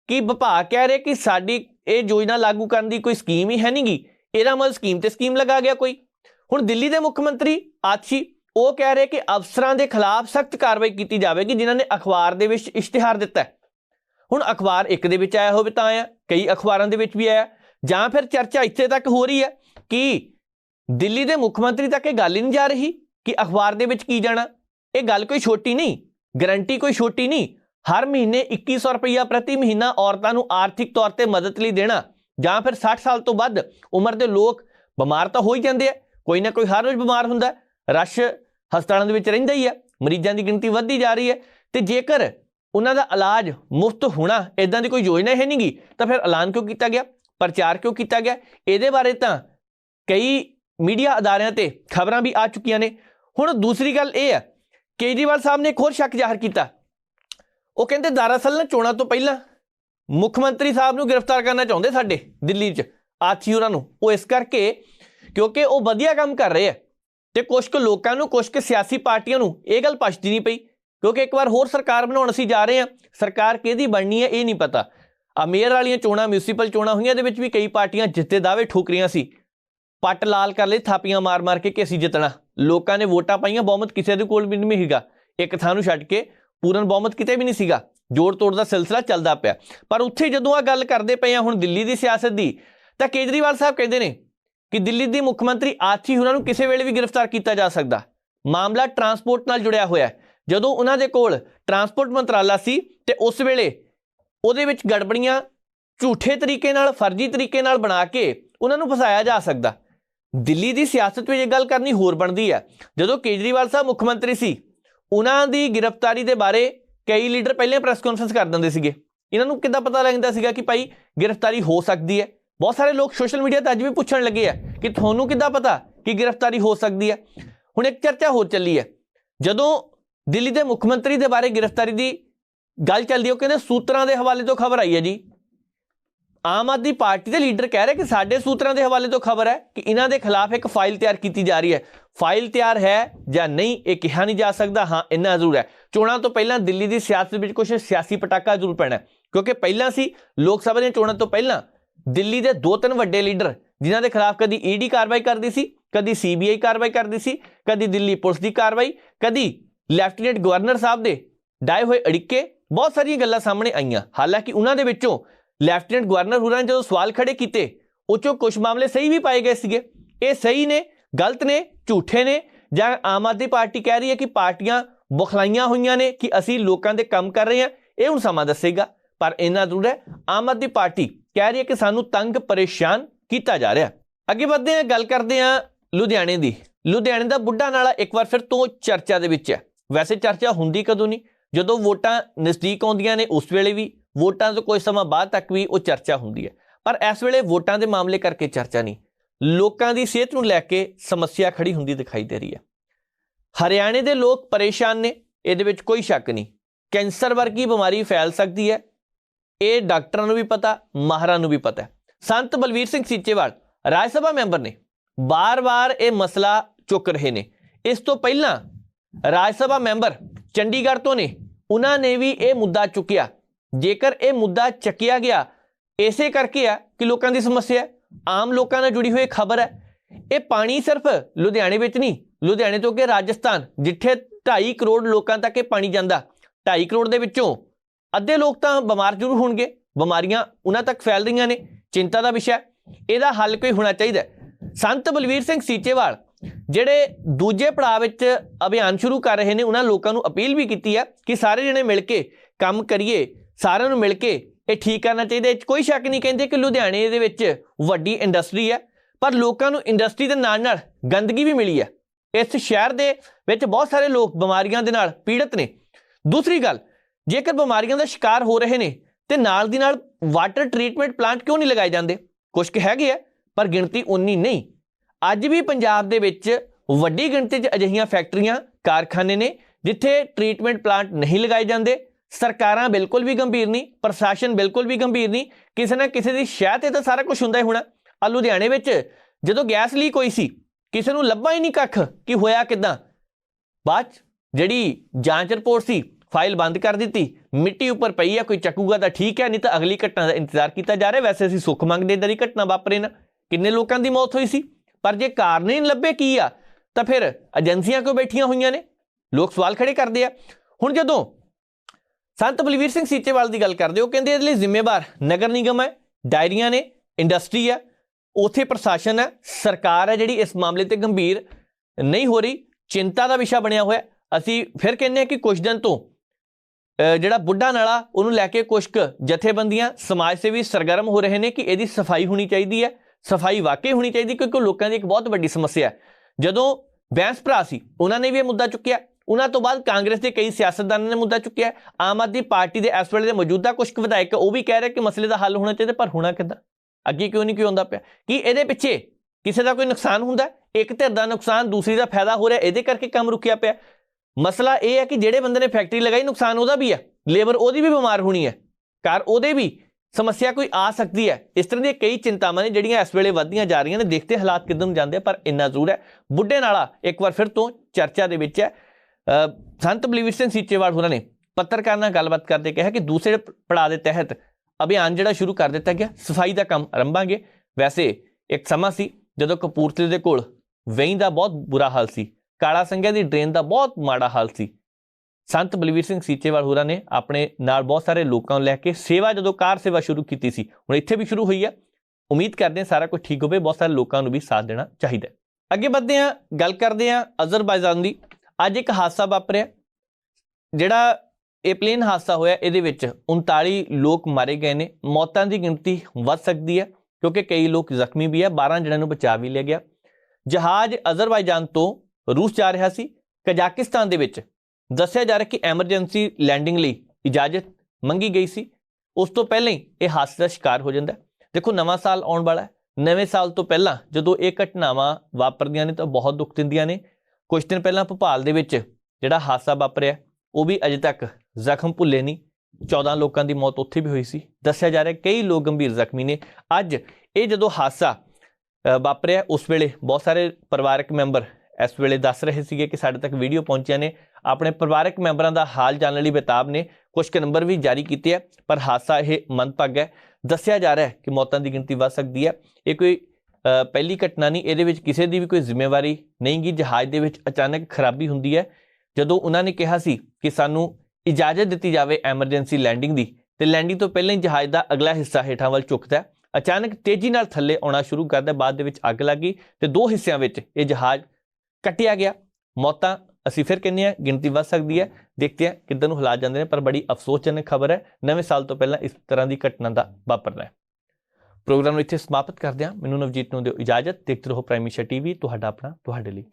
ਕਿ ਵਿਭਾਗ ਕਹਿ ਰਿਹਾ ਕਿ ਸਾਡੀ ਇਹ ਯੋਜਨਾ ਲਾਗੂ ਕਰਨ ਦੀ ਕੋਈ ਸਕੀਮ ਹੀ ਹੈ ਨਹੀਂਗੀ ਇਹਦਾ ਮਤਲਬ ਸਕੀਮ ਤੇ ਸਕੀਮ ਲਗਾ ਗਿਆ ਕੋਈ। ਹੁਣ ਦਿੱਲੀ ਦੇ ਮੁੱਖ ਮੰਤਰੀ ਆਤਸ਼ੀ ਉਹ ਕਹਿ ਰਹੇ ਕਿ ਅਫਸਰਾਂ ਦੇ ਖਿਲਾਫ ਸਖਤ ਕਾਰਵਾਈ ਕੀਤੀ ਜਾਵੇਗੀ, ਜਿਨ੍ਹਾਂ ਨੇ ਅਖਬਾਰ ਦੇ ਵਿੱਚ ਇਸ਼ਤਿਹਾਰ ਦਿੱਤਾ ਹੁਣ ਅਖਬਾਰ ਇੱਕ ਦੇ ਵਿੱਚ ਆਇਆ ਹੋਵੇ ਤਾਂ ਆਇਆ, ਕਈ ਅਖਬਾਰਾਂ ਦੇ ਵਿੱਚ ਵੀ ਆਇਆ, ਜਾਂ ਫਿਰ ਚਰਚਾ ਇੱਥੇ ਤੱਕ ਹੋ ਰਹੀ ਹੈ ਕਿ ਦਿੱਲੀ ਦੇ ਮੁੱਖ ਮੰਤਰੀ ਤੱਕ ਇਹ ਗੱਲ ਹੀ ਨਹੀਂ ਜਾ ਰਹੀ ਕਿ ਅਖਬਾਰ ਦੇ ਵਿੱਚ ਕੀ ਜਾਣਾ। ਇਹ ਗੱਲ ਕੋਈ ਛੋਟੀ ਨਹੀਂ, ਗਰੰਟੀ ਕੋਈ ਛੋਟੀ ਨਹੀਂ, ਹਰ ਮਹੀਨੇ 2100 ਰੁਪਇਆ ਪ੍ਰਤੀ ਮਹੀਨਾ ਔਰਤਾਂ ਨੂੰ ਆਰਥਿਕ ਤੌਰ ਤੇ ਮਦਦ ਲਈ ਦੇਣਾ, ਜਾਂ ਫਿਰ 60 ਸਾਲ ਤੋਂ ਵੱਧ ਉਮਰ ਦੇ ਲੋਕ ਬਿਮਾਰ ਤਾਂ ਹੋ ਹੀ ਜਾਂਦੇ ਆ, ਕੋਈ ਨਾ ਕੋਈ ਹਰ ਰੋਜ਼ ਬਿਮਾਰ ਹੁੰਦਾ ਰਸ਼ ਹਸਪਤਾਲਾਂ ਦੇ ਵਿੱਚ ਰਹਿੰਦਾ ਹੀ ਹੈ ਮਰੀਜ਼ਾਂ ਦੀ ਗਿਣਤੀ ਵੱਧਦੀ ਜਾ ਰਹੀ ਹੈ ਤੇ ਜੇਕਰ ਉਹਨਾਂ ਦਾ ਇਲਾਜ ਮੁਫਤ ਹੋਣਾ ਇਦਾਂ ਦੀ ਕੋਈ ਯੋਜਨਾ ਹੈ ਨਹੀਂਗੀ, ਤਾਂ ਫਿਰ ਐਲਾਨ ਕਿਉਂ ਕੀਤਾ ਗਿਆ? ਪ੍ਰਚਾਰ ਕਿਉਂ ਕੀਤਾ ਗਿਆ? ਇਹਦੇ ਬਾਰੇ ਤਾਂ ਕਈ ਮੀਡੀਆ ਅਦਾਰਿਆਂ ਤੇ ਖਬਰਾਂ ਵੀ ਆ ਚੁੱਕੀਆਂ ਨੇ। ਹੁਣ ਦੂਸਰੀ ਗੱਲ ਇਹ ਹੈ, ਕੇਜਰੀਵਾਲ ਸਾਹਿਬ ਨੇ ਇੱਕ ਹੋਰ ਸ਼ੱਕ ਜ਼ਾਹਰ ਕੀਤਾ। ਉਹ ਕਹਿੰਦੇ, ਦਰਅਸਲ ਨਾ ਚੋਣਾਂ ਤੋਂ ਪਹਿਲਾਂ ਮੁੱਖ ਮੰਤਰੀ ਸਾਹਿਬ ਨੂੰ ਗ੍ਰਿਫਤਾਰ ਕਰਨਾ ਚਾਹੁੰਦੇ ਸਾਡੇ ਦਿੱਲੀ 'ਚ ਆਥੀ ਉਹਨਾਂ ਨੂੰ। ਉਹ ਇਸ ਕਰਕੇ ਕਿਉਂਕਿ ਉਹ ਵਧੀਆ ਕੰਮ ਕਰ ਰਹੇ ਆ। ਤੇ ਕੁਝ ਕੁ ਲੋਕਾਂ ਨੂੰ ਕੁਝ ਕੁ ਸਿਆਸੀ ਪਾਰਟੀਆਂ ਨੂੰ ਇਹ ਗੱਲ ਪਛਦੀ ਨਹੀਂ ਪਈ, ਕਿਉਂਕਿ ਇੱਕ ਵਾਰ ਹੋਰ ਸਰਕਾਰ ਬਣਾਉਣ ਅਸੀਂ ਜਾ ਰਹੇ ਹਾਂ, ਸਰਕਾਰ ਕਿਹਦੀ ਬਣਨੀ ਹੈ ਇਹ ਨਹੀਂ ਪਤਾ। ਆ ਮੇਅਰ ਵਾਲੀਆਂ ਚੋਣਾਂ ਮਿਊਨਿਸਪਲ ਚੋਣਾਂ ਹੋਈਆਂ ਦੇ ਵਿੱਚ ਵੀ ਕਈ ਪਾਰਟੀਆਂ ਜਿੱਤੇ ਦਾਅਵੇ ਠੋਕ ਰਹੀਆਂ ਸੀ। ਪੱਟ ਲਾਲ ਕਰ ਲਈ ਥਾਪੀਆਂ ਮਾਰ-ਮਾਰ ਕੇ ਕਿ ਅਸੀਂ ਜਿੱਤਣਾ। ਲੋਕਾਂ ਨੇ ਵੋਟਾਂ ਪਾਈਆਂ, ਬਹੁਮਤ ਕਿਸੇ ਦੇ ਕੋਲ ਵੀ ਨਹੀਂ ਸੀਗਾ। ਇੱਕ ਥਾਂ ਨੂੰ ਛੱਡ ਕੇ ਪੂਰਨ ਬਹੁਮਤ ਕਿਤੇ ਵੀ ਨਹੀਂ ਸੀਗਾ। ਜੋੜ ਤੋੜ ਦਾ ਸਿਲਸਿਲਾ ਚੱਲਦਾ ਪਿਆ। ਪਰ ਉੱਥੇ ਜਦੋਂ ਆ ਗੱਲ ਕਰਦੇ ਪਏ ਆ ਹੁਣ ਦਿੱਲੀ ਦੀ ਸਿਆਸਤ ਦੀ, ਤਾਂ ਕੇਜਰੀਵਾਲ ਸਾਹਿਬ ਕਹਿੰਦੇ ਨੇ ਕਿ ਦਿੱਲੀ ਦੀ ਮੁੱਖ ਮੰਤਰੀ ਆਚੀ ਉਹਨਾਂ ਨੂੰ ਕਿਸੇ ਵੇਲੇ ਵੀ ਗ੍ਰਿਫਤਾਰ ਕੀਤਾ ਜਾ ਸਕਦਾ। ਮਾਮਲਾ ਟਰਾਂਸਪੋਰਟ ਨਾਲ ਜੁੜਿਆ ਹੋਇਆ ਹੈ। ਜਦੋਂ ਉਹਨਾਂ ਦੇ ਕੋਲ ਟਰਾਂਸਪੋਰਟ ਮੰਤਰਾਲਾ ਸੀ ਤੇ ਉਸ ਵੇਲੇ ਉਹਦੇ ਵਿੱਚ ਗੜਬੜੀਆਂ ਝੂਠੇ ਤਰੀਕੇ ਨਾਲ, ਫਰਜ਼ੀ ਤਰੀਕੇ ਨਾਲ ਬਣਾ ਕੇ ਉਹਨਾਂ ਨੂੰ ਫਸਾਇਆ ਜਾ ਸਕਦਾ। ਦਿੱਲੀ ਦੀ ਸਿਆਸਤ ਵਿੱਚ ਇਹ ਗੱਲ ਕਰਨੀ ਹੋਰ ਬਣਦੀ ਹੈ। ਜਦੋਂ ਕੇਜਰੀਵਾਲ ਸਾਹਿਬ ਮੁੱਖ ਮੰਤਰੀ ਸੀ, ਉਹਨਾਂ ਦੀ ਗ੍ਰਿਫਤਾਰੀ ਦੇ ਬਾਰੇ ਕਈ ਲੀਡਰ ਪਹਿਲਾਂ ਪ੍ਰੈਸ ਕਾਨਫਰੰਸ ਕਰ ਦਿੰਦੇ ਸੀਗੇ। ਇਹਨਾਂ ਨੂੰ ਕਿੱਦਾਂ ਪਤਾ ਲੱਗਦਾ ਸੀਗਾ ਕਿ ਭਾਈ ਗ੍ਰਿਫਤਾਰੀ ਹੋ ਸਕਦੀ ਹੈ? ਬਹੁਤ ਸਾਰੇ ਲੋਕ ਸੋਸ਼ਲ ਮੀਡੀਆ ਤੇ ਅੱਜ ਵੀ ਪੁੱਛਣ ਲੱਗੇ ਆ ਕਿ ਤੁਹਾਨੂੰ ਕਿੱਦਾਂ ਪਤਾ ਕਿ ਗ੍ਰਿਫਤਾਰੀ ਹੋ ਸਕਦੀ ਹੈ? ਹੁਣ ਇੱਕ ਚਰਚਾ ਹੋ ਚੱਲੀ ਹੈ। ਜਦੋਂ ਦਿੱਲੀ ਦੇ ਮੁੱਖ ਮੰਤਰੀ ਦੇ ਬਾਰੇ ਗ੍ਰਿਫਤਾਰੀ ਦੀ ਗੱਲ ਚੱਲਦੀ ਉਹ ਕਹਿੰਦੇ ਸੂਤਰਾਂ ਦੇ ਹਵਾਲੇ ਤੋਂ ਖਬਰ ਆਈ ਹੈ ਜੀ। ਆਮ ਆਦਮੀ ਪਾਰਟੀ ਦੇ ਲੀਡਰ ਕਹਿ ਰਹੇ ਕਿ ਸਾਡੇ ਸੂਤਰਾਂ ਦੇ ਹਵਾਲੇ ਤੋਂ ਖਬਰ ਹੈ ਕਿ ਇਹਨਾਂ ਦੇ ਖਿਲਾਫ ਇੱਕ ਫਾਈਲ ਤਿਆਰ ਕੀਤੀ ਜਾ ਰਹੀ ਹੈ। ਫਾਈਲ ਤਿਆਰ ਹੈ ਜਾਂ ਨਹੀਂ, ਇਹ ਕਿਹਾ ਨਹੀਂ ਜਾ ਸਕਦਾ? ਹਾਂ, ਇੰਨਾ ਜ਼ਰੂਰ ਹੈ। ਚੋਣਾਂ ਤੋਂ ਪਹਿਲਾਂ ਦਿੱਲੀ ਦੀ ਸਿਆਸਤ ਵਿੱਚ ਕੁਝ ਸਿਆਸੀ ਪਟਾਕਾ ਜ਼ਰੂਰ ਪੈਣਾ ਕਿਉਂਕਿ ਪਹਿਲਾਂ ਸੀ, ਲੋਕ ਸਭਾ ਦੀਆਂ ਚੋਣਾਂ ਤੋਂ ਪਹਿਲਾਂ ਦਿੱਲੀ ਦੇ ਦੋ ਤਿੰਨ ਵੱਡੇ ਲੀਡਰ, ਜਿਨ੍ਹਾਂ ਦੇ ਖਿਲਾਫ ਕਦੀ ਈਡੀ ਕਾਰਵਾਈ ਕਰਦੀ ਸੀ, ਕਦੀ ਸੀਬੀਆਈ ਕਾਰਵਾਈ ਕਰਦੀ ਸੀ, ਕਦੀ ਦਿੱਲੀ ਪੁਲਿਸ ਦੀ ਕਾਰਵਾਈ, ਕਦੀ ਲੈਫਟੀਨੈਂਟ ਗਵਰਨਰ ਸਾਹਿਬ ਦੇ ਡਾਏ ਹੋਏ ਅੜਿੱਕੇ, ਬਹੁਤ ਸਾਰੀਆਂ ਗੱਲਾਂ ਸਾਹਮਣੇ ਆਈਆਂ। ਹਾਲਾਂਕਿ ਉਹਨਾਂ ਦੇ ਵਿੱਚੋਂ ਲੈਫਟੀਨੈਂਟ ਗਵਰਨਰ ਹੋਰਾਂ ਨੇ ਜਦੋਂ ਸਵਾਲ ਖੜੇ ਕੀਤੇ ਉਹ 'ਚੋਂ ਕੁਝ ਮਾਮਲੇ ਸਹੀ ਵੀ ਪਾਏ ਗਏ ਸੀਗੇ। ਇਹ ਸਹੀ ਨੇ, ਗਲਤ ਨੇ, ਝੂਠੇ ਨੇ, ਜਾਂ ਆਮ ਆਦਮੀ ਪਾਰਟੀ ਕਹਿ ਰਹੀ ਹੈ ਕਿ ਪਾਰਟੀਆਂ ਬੁਖਲਾਈਆਂ ਹੋਈਆਂ ਨੇ ਕਿ ਅਸੀਂ ਲੋਕਾਂ ਦੇ ਕੰਮ ਕਰ ਰਹੇ ਹਾਂ, ਇਹ ਹੁਣ ਸਮਾਂ ਦੱਸੇਗਾ। ਪਰ ਇਹਨਾਂ ਜ਼ਰੂਰ ਹੈ, ਆਮ ਆਦਮੀ ਪਾਰਟੀ ਕਹਿ ਰਹੀ ਹੈ ਕਿ ਸਾਨੂੰ ਤੰਗ ਪਰੇਸ਼ਾਨ ਕੀਤਾ ਜਾ ਰਿਹਾ। ਅੱਗੇ ਵਧਦੇ ਹਾਂ, ਗੱਲ ਕਰਦੇ ਹਾਂ ਲੁਧਿਆਣੇ ਦੀ। ਲੁਧਿਆਣੇ ਦਾ ਬੁੱਢਾ ਨਾਲਾ ਇੱਕ ਵਾਰ ਫਿਰ ਤੋਂ ਚਰਚਾ ਦੇ ਵਿੱਚ ਹੈ। ਵੈਸੇ ਚਰਚਾ ਹੁੰਦੀ ਕਦੋਂ ਨਹੀਂ? ਜਦੋਂ ਵੋਟਾਂ ਨਜ਼ਦੀਕ ਆਉਂਦੀਆਂ ਨੇ, ਉਸ ਵੇਲੇ ਵੀ ਵੋਟਾਂ ਤੋਂ ਕੁਝ ਸਮਾਂ ਬਾਅਦ ਤੱਕ ਵੀ ਉਹ ਚਰਚਾ ਹੁੰਦੀ ਹੈ। ਪਰ ਇਸ ਵੇਲੇ ਵੋਟਾਂ ਦੇ ਮਾਮਲੇ ਕਰਕੇ ਚਰਚਾ ਨਹੀਂ। ਲੋਕਾਂ ਦੀ ਸਿਹਤ ਨੂੰ ਲੈ ਕੇ ਸਮੱਸਿਆ ਖੜੀ ਹੁੰਦੀ ਦਿਖਾਈ ਦੇ ਰਹੀ ਹੈ। ਹਰਿਆਣੇ ਦੇ ਲੋਕ ਪਰੇਸ਼ਾਨ ਨੇ, ਇਹਦੇ ਵਿੱਚ ਕੋਈ ਸ਼ੱਕ ਨਹੀਂ। ਕੈਂਸਰ ਵਰਗੀ ਬਿਮਾਰੀ ਫੈਲ ਸਕਦੀ ਹੈ ਇਹ ਡਾਕਟਰਾਂ ਨੂੰ ਵੀ ਪਤਾ ਮਾਹਰਾਂ ਨੂੰ ਵੀ ਪਤਾ ਸੰਤ ਬਲਵੀਰ ਸਿੰਘ ਸੀਚੇਵਾਲ ਰਾਜ ਸਭਾ ਮੈਂਬਰ ਨੇ ਬਾਰ-ਬਾਰ ਇਹ ਮਸਲਾ ਚੁੱਕ ਰਹੇ ਨੇ। ਇਸ ਤੋਂ ਪਹਿਲਾਂ ਰਾਜ ਸਭਾ ਮੈਂਬਰ ਚੰਡੀਗੜ੍ਹ ਤੋਂ ਨੇ। ਉਹਨਾਂ ਨੇ ਵੀ ਇਹ ਮੁੱਦਾ ਚੁੱਕਿਆ। ਜੇਕਰ ਇਹ ਮੁੱਦਾ ਚੱਕਿਆ ਗਿਆ ਇਸੇ ਕਰਕੇ ਆ ਕਿ ਲੋਕਾਂ ਦੀ ਸਮੱਸਿਆ ਹੈ, ਆਮ ਲੋਕਾਂ ਨਾਲ ਜੁੜੀ ਹੋਈ ਖਬਰ ਹੈ। ਇਹ ਪਾਣੀ ਸਿਰਫ ਲੁਧਿਆਣੇ ਵਿੱਚ ਨਹੀਂ ਲੁਧਿਆਣੇ ਤੋਂ ਅੱਗੇ ਰਾਜਸਥਾਨ ਜਿੱਥੇ 2.5 ਕਰੋੜ ਲੋਕਾਂ ਤੱਕ ਇਹ ਪਾਣੀ ਜਾਂਦਾ। 2.5 ਕਰੋੜ ਦੇ ਵਿੱਚੋਂ ਅੱਧੇ ਲੋਕ ਤਾਂ ਬਿਮਾਰ ਜ਼ਰੂਰ ਹੋਣਗੇ, ਬਿਮਾਰੀਆਂ ਉਹਨਾਂ ਤੱਕ ਫੈਲ ਰਹੀਆਂ ਨੇ, ਚਿੰਤਾ ਦਾ ਵਿਸ਼ਾ ਇਹਦਾ ਹੱਲ ਕੋਈ ਹੋਣਾ ਚਾਹੀਦਾ ਸੰਤ ਬਲਵੀਰ ਸਿੰਘ ਸੀਚੇਵਾਲ ਜਿਹੜੇ ਦੂਜੇ ਪੜਾਅ ਵਿੱਚ ਅਭਿਆਨ ਸ਼ੁਰੂ ਕਰ ਰਹੇ ਨੇ, ਉਹਨਾਂ ਲੋਕਾਂ ਨੂੰ ਅਪੀਲ ਵੀ ਕੀਤੀ ਹੈ ਕਿ ਸਾਰੇ ਜਣੇ ਮਿਲ ਕੇ ਕੰਮ ਕਰੀਏ, ਸਾਰਿਆਂ ਨੂੰ ਮਿਲ ਕੇ ਇਹ ਠੀਕ ਕਰਨਾ ਚਾਹੀਦਾ ਇਹ 'ਚ ਕੋਈ ਸ਼ੱਕ ਨਹੀਂ ਕਹਿੰਦੇ ਕਿ ਲੁਧਿਆਣੇ ਦੇ ਵਿੱਚ ਵੱਡੀ ਇੰਡਸਟਰੀ ਹੈ, ਪਰ ਲੋਕਾਂ ਨੂੰ ਇੰਡਸਟਰੀ ਦੇ ਨਾਲ ਨਾਲ ਗੰਦਗੀ ਵੀ ਮਿਲੀ ਹੈ। ਇਸ ਸ਼ਹਿਰ ਦੇ ਵਿੱਚ ਬਹੁਤ ਸਾਰੇ ਲੋਕ ਬਿਮਾਰੀਆਂ ਦੇ ਨਾਲ ਪੀੜਤ ਨੇ। ਦੂਸਰੀ ਗੱਲ ਜੇਕਰ ਬਿਮਾਰੀਆਂ ਦਾ ਸ਼ਿਕਾਰ ਹੋ ਰਹੇ ਨੇ, ਤੇ ਨਾਲ ਦੀ ਨਾਲ ਵਾਟਰ ਟ੍ਰੀਟਮੈਂਟ ਪਲਾਂਟ ਕਿਉਂ ਨਹੀਂ ਲਗਾਏ ਜਾਂਦੇ? ਕੁਝ ਕੁ ਹੈਗੇ ਆ, ਪਰ ਗਿਣਤੀ ਉਨੀ ਨਹੀਂ। ਅੱਜ ਵੀ ਪੰਜਾਬ ਦੇ ਵਿੱਚ ਵੱਡੀ ਗਿਣਤੀ 'ਚ ਅਜਿਹੀਆਂ ਫੈਕਟਰੀਆਂ, ਕਾਰਖਾਨੇ ਨੇ, ਜਿੱਥੇ ਟ੍ਰੀਟਮੈਂਟ ਪਲਾਂਟ ਨਹੀਂ ਲਗਾਏ ਜਾਂਦੇ। ਸਰਕਾਰਾਂ ਬਿਲਕੁਲ ਵੀ ਗੰਭੀਰ ਨਹੀਂ, ਪ੍ਰਸ਼ਾਸਨ ਬਿਲਕੁਲ ਵੀ ਗੰਭੀਰ ਨਹੀਂ। ਕਿਸੇ ਨਾ ਕਿਸੇ ਦੀ ਸ਼ਹਿ ਤੇ ਤਾਂ ਸਾਰਾ ਕੁਝ ਹੁੰਦਾ ਹੀ ਹੋਣਾ। ਆ ਲੁਧਿਆਣੇ ਵਿੱਚ ਜਦੋਂ ਗੈਸ ਲੀਕ ਹੋਈ ਸੀ, ਕਿਸੇ ਨੂੰ ਲੱਭਾ ਹੀ ਨਹੀਂ ਕੱਖ ਕਿ ਹੋਇਆ ਕਿਦਾਂ। ਬਾਅਦ 'ਚ ਜਿਹੜੀ ਜਾਂਚ ਰਿਪੋਰਟ ਸੀ ਫਾਈਲ ਬੰਦ ਕਰ ਦਿੱਤੀ, ਮਿੱਟੀ ਉੱਪਰ ਪਈ ਆ, ਕੋਈ ਚੱਕੂਗਾ ਤਾਂ ਠੀਕ ਹੈ, ਨਹੀਂ ਤਾਂ ਅਗਲੀ ਘਟਨਾ ਦਾ ਇੰਤਜ਼ਾਰ ਕੀਤਾ ਜਾ ਰਿਹਾ। ਵੈਸੇ ਅਸੀਂ ਸੁੱਖ ਮੰਗਦੇ ਇਦਾਂ ਦੀ ਘਟਨਾ ਵਾਪਰੇ ਨਾ। ਕਿੰਨੇ ਲੋਕਾਂ ਦੀ ਮੌਤ ਹੋਈ ਸੀ? ਪਰ ਜੇ ਕਾਰਨ ਹੀ ਲੱਭੇ ਕੀ ਆ, ਤਾਂ ਫਿਰ ਏਜੰਸੀਆਂ ਕਿਉਂ ਬੈਠੀਆਂ ਹੋਈਆਂ ਨੇ? ਲੋਕ ਸਵਾਲ ਖੜੇ ਕਰਦੇ ਆ। ਹੁਣ ਜਦੋਂ ਸੰਤ ਬਲਵੀਰ ਸਿੰਘ ਸੀਚੇਵਾਲ ਦੀ ਗੱਲ ਕਰਦੇ ਉਹ ਕਹਿੰਦੇ ਇਹਦੇ ਲਈ ਜ਼ਿੰਮੇਵਾਰ ਨਗਰ ਨਿਗਮ ਹੈ, ਡਾਇਰੀਆਂ ਨੇ, ਇੰਡਸਟਰੀ ਹੈ, ਉਥੇ ਪ੍ਰਸ਼ਾਸਨ ਹੈ, ਸਰਕਾਰ ਹੈ ਜਿਹੜੀ ਇਸ ਮਾਮਲੇ ਤੇ ਗੰਭੀਰ ਨਹੀਂ ਹੋ ਰਹੀ, ਚਿੰਤਾ ਦਾ ਵਿਸ਼ਾ ਬਣਿਆ ਹੋਇਆ। ਅਸੀਂ ਫਿਰ ਕਹਿੰਦੇ ਹਾਂ ਕਿ ਕੁਝ ਦਿਨ ਤੋਂ ਜਿਹੜਾ ਬੁੱਢਾ ਨਾਲਾ, ਉਹਨੂੰ ਲੈ ਕੇ ਕੁਝ ਕੁ ਜਥੇਬੰਦੀਆਂ, ਸਮਾਜ ਸੇਵੀ ਸਰਗਰਮ ਹੋ ਰਹੇ ਨੇ ਕਿ ਇਹਦੀ ਸਫ਼ਾਈ ਹੋਣੀ ਚਾਹੀਦੀ ਹੈ। ਸਫ਼ਾਈ ਵਾਕਈ ਹੋਣੀ ਚਾਹੀਦੀ ਕਿਉਂਕਿ ਲੋਕਾਂ ਦੀ ਇੱਕ ਬਹੁਤ ਵੱਡੀ ਸਮੱਸਿਆ ਹੈ। ਜਦੋਂ ਬੈਂਸ ਭਰਾ ਸੀ, ਉਹਨਾਂ ਨੇ ਵੀ ਇਹ ਮੁੱਦਾ ਚੁੱਕਿਆ। ਉਹਨਾਂ ਤੋਂ ਬਾਅਦ ਕਾਂਗਰਸ ਦੇ ਕਈ ਸਿਆਸਤਦਾਨਾਂ ਨੇ ਮੁੱਦਾ ਚੁੱਕਿਆ। ਆਮ ਆਦਮੀ ਪਾਰਟੀ ਦੇ ਇਸ ਵੇਲੇ ਦੇ ਮੌਜੂਦਾ ਕੁਝ ਕੁ ਵਿਧਾਇਕ ਉਹ ਵੀ ਕਹਿ ਰਹੇ ਕਿ ਮਸਲੇ ਦਾ ਹੱਲ ਹੋਣਾ ਚਾਹੀਦਾ, ਪਰ ਹੋਣਾ ਕਿੱਦਾਂ? ਅੱਗੇ ਕਿਉਂ ਨਹੀਂ ਕਿਉਂ ਹੁੰਦਾ ਪਿਆ? ਕਿ ਇਹਦੇ ਪਿੱਛੇ ਕਿਸੇ ਦਾ ਕੋਈ ਨੁਕਸਾਨ ਹੁੰਦਾ? ਇੱਕ ਧਿਰ ਦਾ ਨੁਕਸਾਨ ਦੂਸਰੀ ਦਾ ਫਾਇਦਾ ਹੋ ਰਿਹਾ, ਇਹਦੇ ਕਰਕੇ ਕੰਮ ਰੁਕਿਆ ਪਿਆ। ਮਸਲਾ ਇਹ ਹੈ ਕਿ ਜਿਹੜੇ ਬੰਦੇ ਨੇ ਫੈਕਟਰੀ ਲਗਾਈ, ਨੁਕਸਾਨ ਉਹਦਾ ਵੀ ਹੈ। ਲੇਬਰ ਉਹਦੀ ਵੀ ਬਿਮਾਰ ਹੋਣੀ ਹੈ। ਕਾਰ ਉਹਦੇ ਵੀ ਸਮੱਸਿਆ ਕੋਈ ਆ ਸਕਦੀ ਹੈ। ਇਸ ਤਰ੍ਹਾਂ ਦੀਆਂ ਕਈ ਚਿੰਤਾਵਾਂ ਨੇ ਜਿਹੜੀਆਂ ਇਸ ਵੇਲੇ ਵੱਧਦੀਆਂ ਜਾ ਰਹੀਆਂ ਨੇ। ਦੇਖਦੇ ਹਾਲਾਤ ਕਿੱਦਾਂ ਨੂੰ ਜਾਂਦੇ ਪਰ ਇੰਨਾ ਜ਼ਰੂਰ ਹੈ। ਬੁੱਢੇ ਨਾਲਾ ਇੱਕ ਵਾਰ ਫਿਰ ਤੋਂ ਚਰਚਾ ਦੇ ਵਿੱਚ ਹੈ। ਸੰਤ ਬਲਵੀਰ ਸਿੰਘ ਸੀਚੇਵਾਲ ਹੋਰਾਂ ਨੇ ਪੱਤਰਕਾਰ ਨਾਲ ਗੱਲਬਾਤ ਕਰਦੇ ਕਿਹਾ ਕਿ ਦੂਸਰੇ ਪੜਾਅ ਦੇ ਤਹਿਤ ਅਭਿਆਨ ਜਿਹੜਾ ਸ਼ੁਰੂ ਕਰ ਦਿੱਤਾ ਗਿਆ, ਸਫ਼ਾਈ ਦਾ ਕੰਮ ਆਰੰਭਾਂਗੇ। ਵੈਸੇ ਇੱਕ ਸਮਾਂ ਸੀ ਜਦੋਂ ਕਪੂਰਥਲੇ ਦੇ ਕੋਲ ਵੇਈਂ ਦਾ ਬਹੁਤ ਬੁਰਾ ਹਾਲ ਸੀ। ਕਾਲਾ ਸੰਘਿਆ ਦੀ ਡਰੇਨ ਦਾ ਬਹੁਤ ਮਾੜਾ ਹਾਲ ਸੀ। ਸੰਤ ਬਲਵੀਰ ਸਿੰਘ ਸੀਚੇਵਾਲ ਹੋਰਾਂ ਨੇ ਆਪਣੇ ਨਾਲ ਬਹੁਤ ਸਾਰੇ ਲੋਕਾਂ ਨੂੰ ਲੈ ਕੇ ਸੇਵਾ, ਜਦੋਂ ਕਾਰ ਸੇਵਾ ਸ਼ੁਰੂ ਕੀਤੀ ਸੀ, ਹੁਣ ਇੱਥੇ ਵੀ ਸ਼ੁਰੂ ਹੋਈ ਹੈ ਉਮੀਦ ਕਰਦੇ ਹਾਂ ਸਾਰਾ ਕੁਝ ਠੀਕ ਹੋਵੇ, ਬਹੁਤ ਸਾਰੇ ਲੋਕਾਂ ਨੂੰ ਵੀ ਸਾਥ ਦੇਣਾ ਚਾਹੀਦਾ ਹੈ। ਅੱਗੇ ਵਧਦੇ ਹਾਂ, ਗੱਲ ਕਰਦੇ ਹਾਂ ਅਜ਼ਰਬਾਈਜਾਨ ਦੀ। ਅੱਜ ਇੱਕ ਹਾਦਸਾ ਵਾਪਰਿਆ, ਜਿਹੜਾ ਇਹ ਪਲੇਨ ਹਾਦਸਾ ਹੋਇਆ, ਇਹਦੇ ਵਿੱਚ 39 ਲੋਕ ਮਾਰੇ ਗਏ ਨੇ। ਮੌਤਾਂ ਦੀ ਗਿਣਤੀ ਵੱਧ ਸਕਦੀ ਹੈ, ਕਿਉਂਕਿ ਕਈ ਲੋਕ ਜ਼ਖਮੀ ਵੀ ਹੈ 12 ਜਣਿਆਂ ਨੂੰ ਬਚਾ ਵੀ ਲਿਆ ਗਿਆ। ਜਹਾਜ਼ ਅਜ਼ਰਬਾਈਜਾਨ ਤੋਂ ਰੂਸ ਜਾ ਰਿਹਾ ਸੀ। ਕਜ਼ਾਕਿਸਤਾਨ ਦੇ ਵਿੱਚ ਦੱਸਿਆ ਜਾ ਰਿਹਾ ਕਿ ਐਮਰਜੈਂਸੀ ਲੈਂਡਿੰਗ ਲਈ ਇਜਾਜ਼ਤ ਮੰਗੀ ਗਈ ਸੀ। ਉਸ ਤੋਂ ਪਹਿਲਾਂ ਹੀ ਇਹ ਹਾਦਸੇ ਦਾ ਸ਼ਿਕਾਰ ਹੋ ਜਾਂਦਾ ਦੇਖੋ, ਨਵਾਂ ਸਾਲ ਆਉਣ ਵਾਲਾ ਹੈ। ਨਵੇਂ ਸਾਲ ਤੋਂ ਪਹਿਲਾਂ ਜਦੋਂ ਇਹ ਘਟਨਾਵਾਂ ਵਾਪਰਦੀਆਂ ਨੇ ਤਾਂ ਬਹੁਤ ਦੁੱਖ ਦਿੰਦੀਆਂ ਨੇ। ਕੁਝ ਦਿਨ ਪਹਿਲਾਂ ਭੋਪਾਲ ਦੇ ਵਿੱਚ ਜਿਹੜਾ ਹਾਦਸਾ ਵਾਪਰਿਆ, ਉਹ ਵੀ ਅਜੇ ਤੱਕ ਜ਼ਖਮ ਭੁੱਲੇ ਨਹੀਂ। 14 ਲੋਕਾਂ ਦੀ ਮੌਤ ਉੱਥੇ ਵੀ ਹੋਈ ਸੀ। ਦੱਸਿਆ ਜਾ ਰਿਹਾ ਕਈ ਲੋਕ ਗੰਭੀਰ ਜ਼ਖਮੀ ਨੇ। ਅੱਜ ਇਹ ਜਦੋਂ ਹਾਦਸਾ ਵਾਪਰਿਆ, ਉਸ ਵੇਲੇ ਬਹੁਤ ਸਾਰੇ ਪਰਿਵਾਰਕ ਮੈਂਬਰ ਇਸ ਵੇਲੇ ਦੱਸ ਰਹੇ ਸੀਗੇ ਕਿ ਸਾਡੇ ਤੱਕ ਵੀਡੀਓ ਪਹੁੰਚਿਆ ਨੇ। ਆਪਣੇ ਪਰਿਵਾਰਕ ਮੈਂਬਰਾਂ ਦਾ ਹਾਲ ਜਾਣਨ ਲਈ ਬੇਤਾਬ ਨੇ। ਕੁਝ ਕੁ ਨੰਬਰ ਵੀ ਜਾਰੀ ਕੀਤੇ ਆ, ਪਰ ਹਾਦਸਾ ਇਹ ਮੰਦਭਾਗਾ ਹੈ। ਦੱਸਿਆ ਜਾ ਰਿਹਾ ਹੈ ਕਿ ਮੌਤਾਂ ਦੀ ਗਿਣਤੀ ਵੱਧ ਸਕਦੀ ਹੈ। ਇਹ ਕੋਈ ਪਹਿਲੀ ਘਟਨਾ ਨਹੀਂ, ਇਹਦੇ ਵਿੱਚ ਕਿਸੇ ਦੀ ਵੀ ਕੋਈ ਜ਼ਿੰਮੇਵਾਰੀ ਨਹੀਂ ਗੀ। ਜਹਾਜ਼ ਦੇ ਵਿੱਚ ਅਚਾਨਕ ਖਰਾਬੀ ਹੁੰਦੀ ਹੈ। ਜਦੋਂ ਉਹਨਾਂ ਨੇ ਕਿਹਾ ਸੀ ਕਿ ਸਾਨੂੰ ਇਜਾਜ਼ਤ ਦਿੱਤੀ ਜਾਵੇ ਐਮਰਜੈਂਸੀ ਲੈਂਡਿੰਗ ਦੀ, ਤੇ ਲੈਂਡਿੰਗ ਤੋਂ ਪਹਿਲਾਂ ਹੀ ਜਹਾਜ਼ ਦਾ ਅਗਲਾ ਹਿੱਸਾ ਹੇਠਾਂ ਵੱਲ ਝੁਕਦਾ ਹੈ। ਅਚਾਨਕ ਤੇਜ਼ੀ ਨਾਲ ਥੱਲੇ ਆਉਣਾ ਸ਼ੁਰੂ ਕਰਦਾ ਬਾਅਦ ਦੇ ਵਿੱਚ ਅੱਗ ਲੱਗੀ ਤੇ ਦੋ ਹਿੱਸਿਆਂ ਵਿੱਚ ਇਹ ਜਹਾਜ਼ ਕੱਟਿਆ ਗਿਆ। ਮੌਤਾਂ ਅਸੀਂ ਫਿਰ ਕਹਿੰਦੇ ਹਾਂ, ਗਿਣਤੀ ਵੱਧ ਸਕਦੀ ਹੈ। ਦੇਖਦੇ ਹਾਂ ਕਿੱਦਾਂ ਨੂੰ ਹਾਲਾਤ ਜਾਂਦੇ ਨੇ, ਪਰ ਬੜੀ ਅਫਸੋਸਜਨਕ ਖਬਰ ਹੈ, ਨਵੇਂ ਸਾਲ ਤੋਂ ਪਹਿਲਾਂ ਇਸ ਤਰ੍ਹਾਂ ਦੀ ਘਟਨਾ ਦਾ ਵਾਪਰਨਾ ਹੈ। ਪ੍ਰੋਗਰਾਮ ਨੂੰ ਇੱਥੇ ਸਮਾਪਤ ਕਰਦੇ ਹਾਂ। ਮੈਨੂੰ ਨਵਜੀਤ ਨੂੰ ਦਿਓ ਇਜਾਜ਼ਤ। ਦੇਖਦੇ ਰਹੋ ਪ੍ਰਾਈਮ ਮਿਸ਼ਨ ਟੀਵੀ, ਤੁਹਾਡਾ ਆਪਣਾ, ਤੁਹਾਡੇ ਲਈ।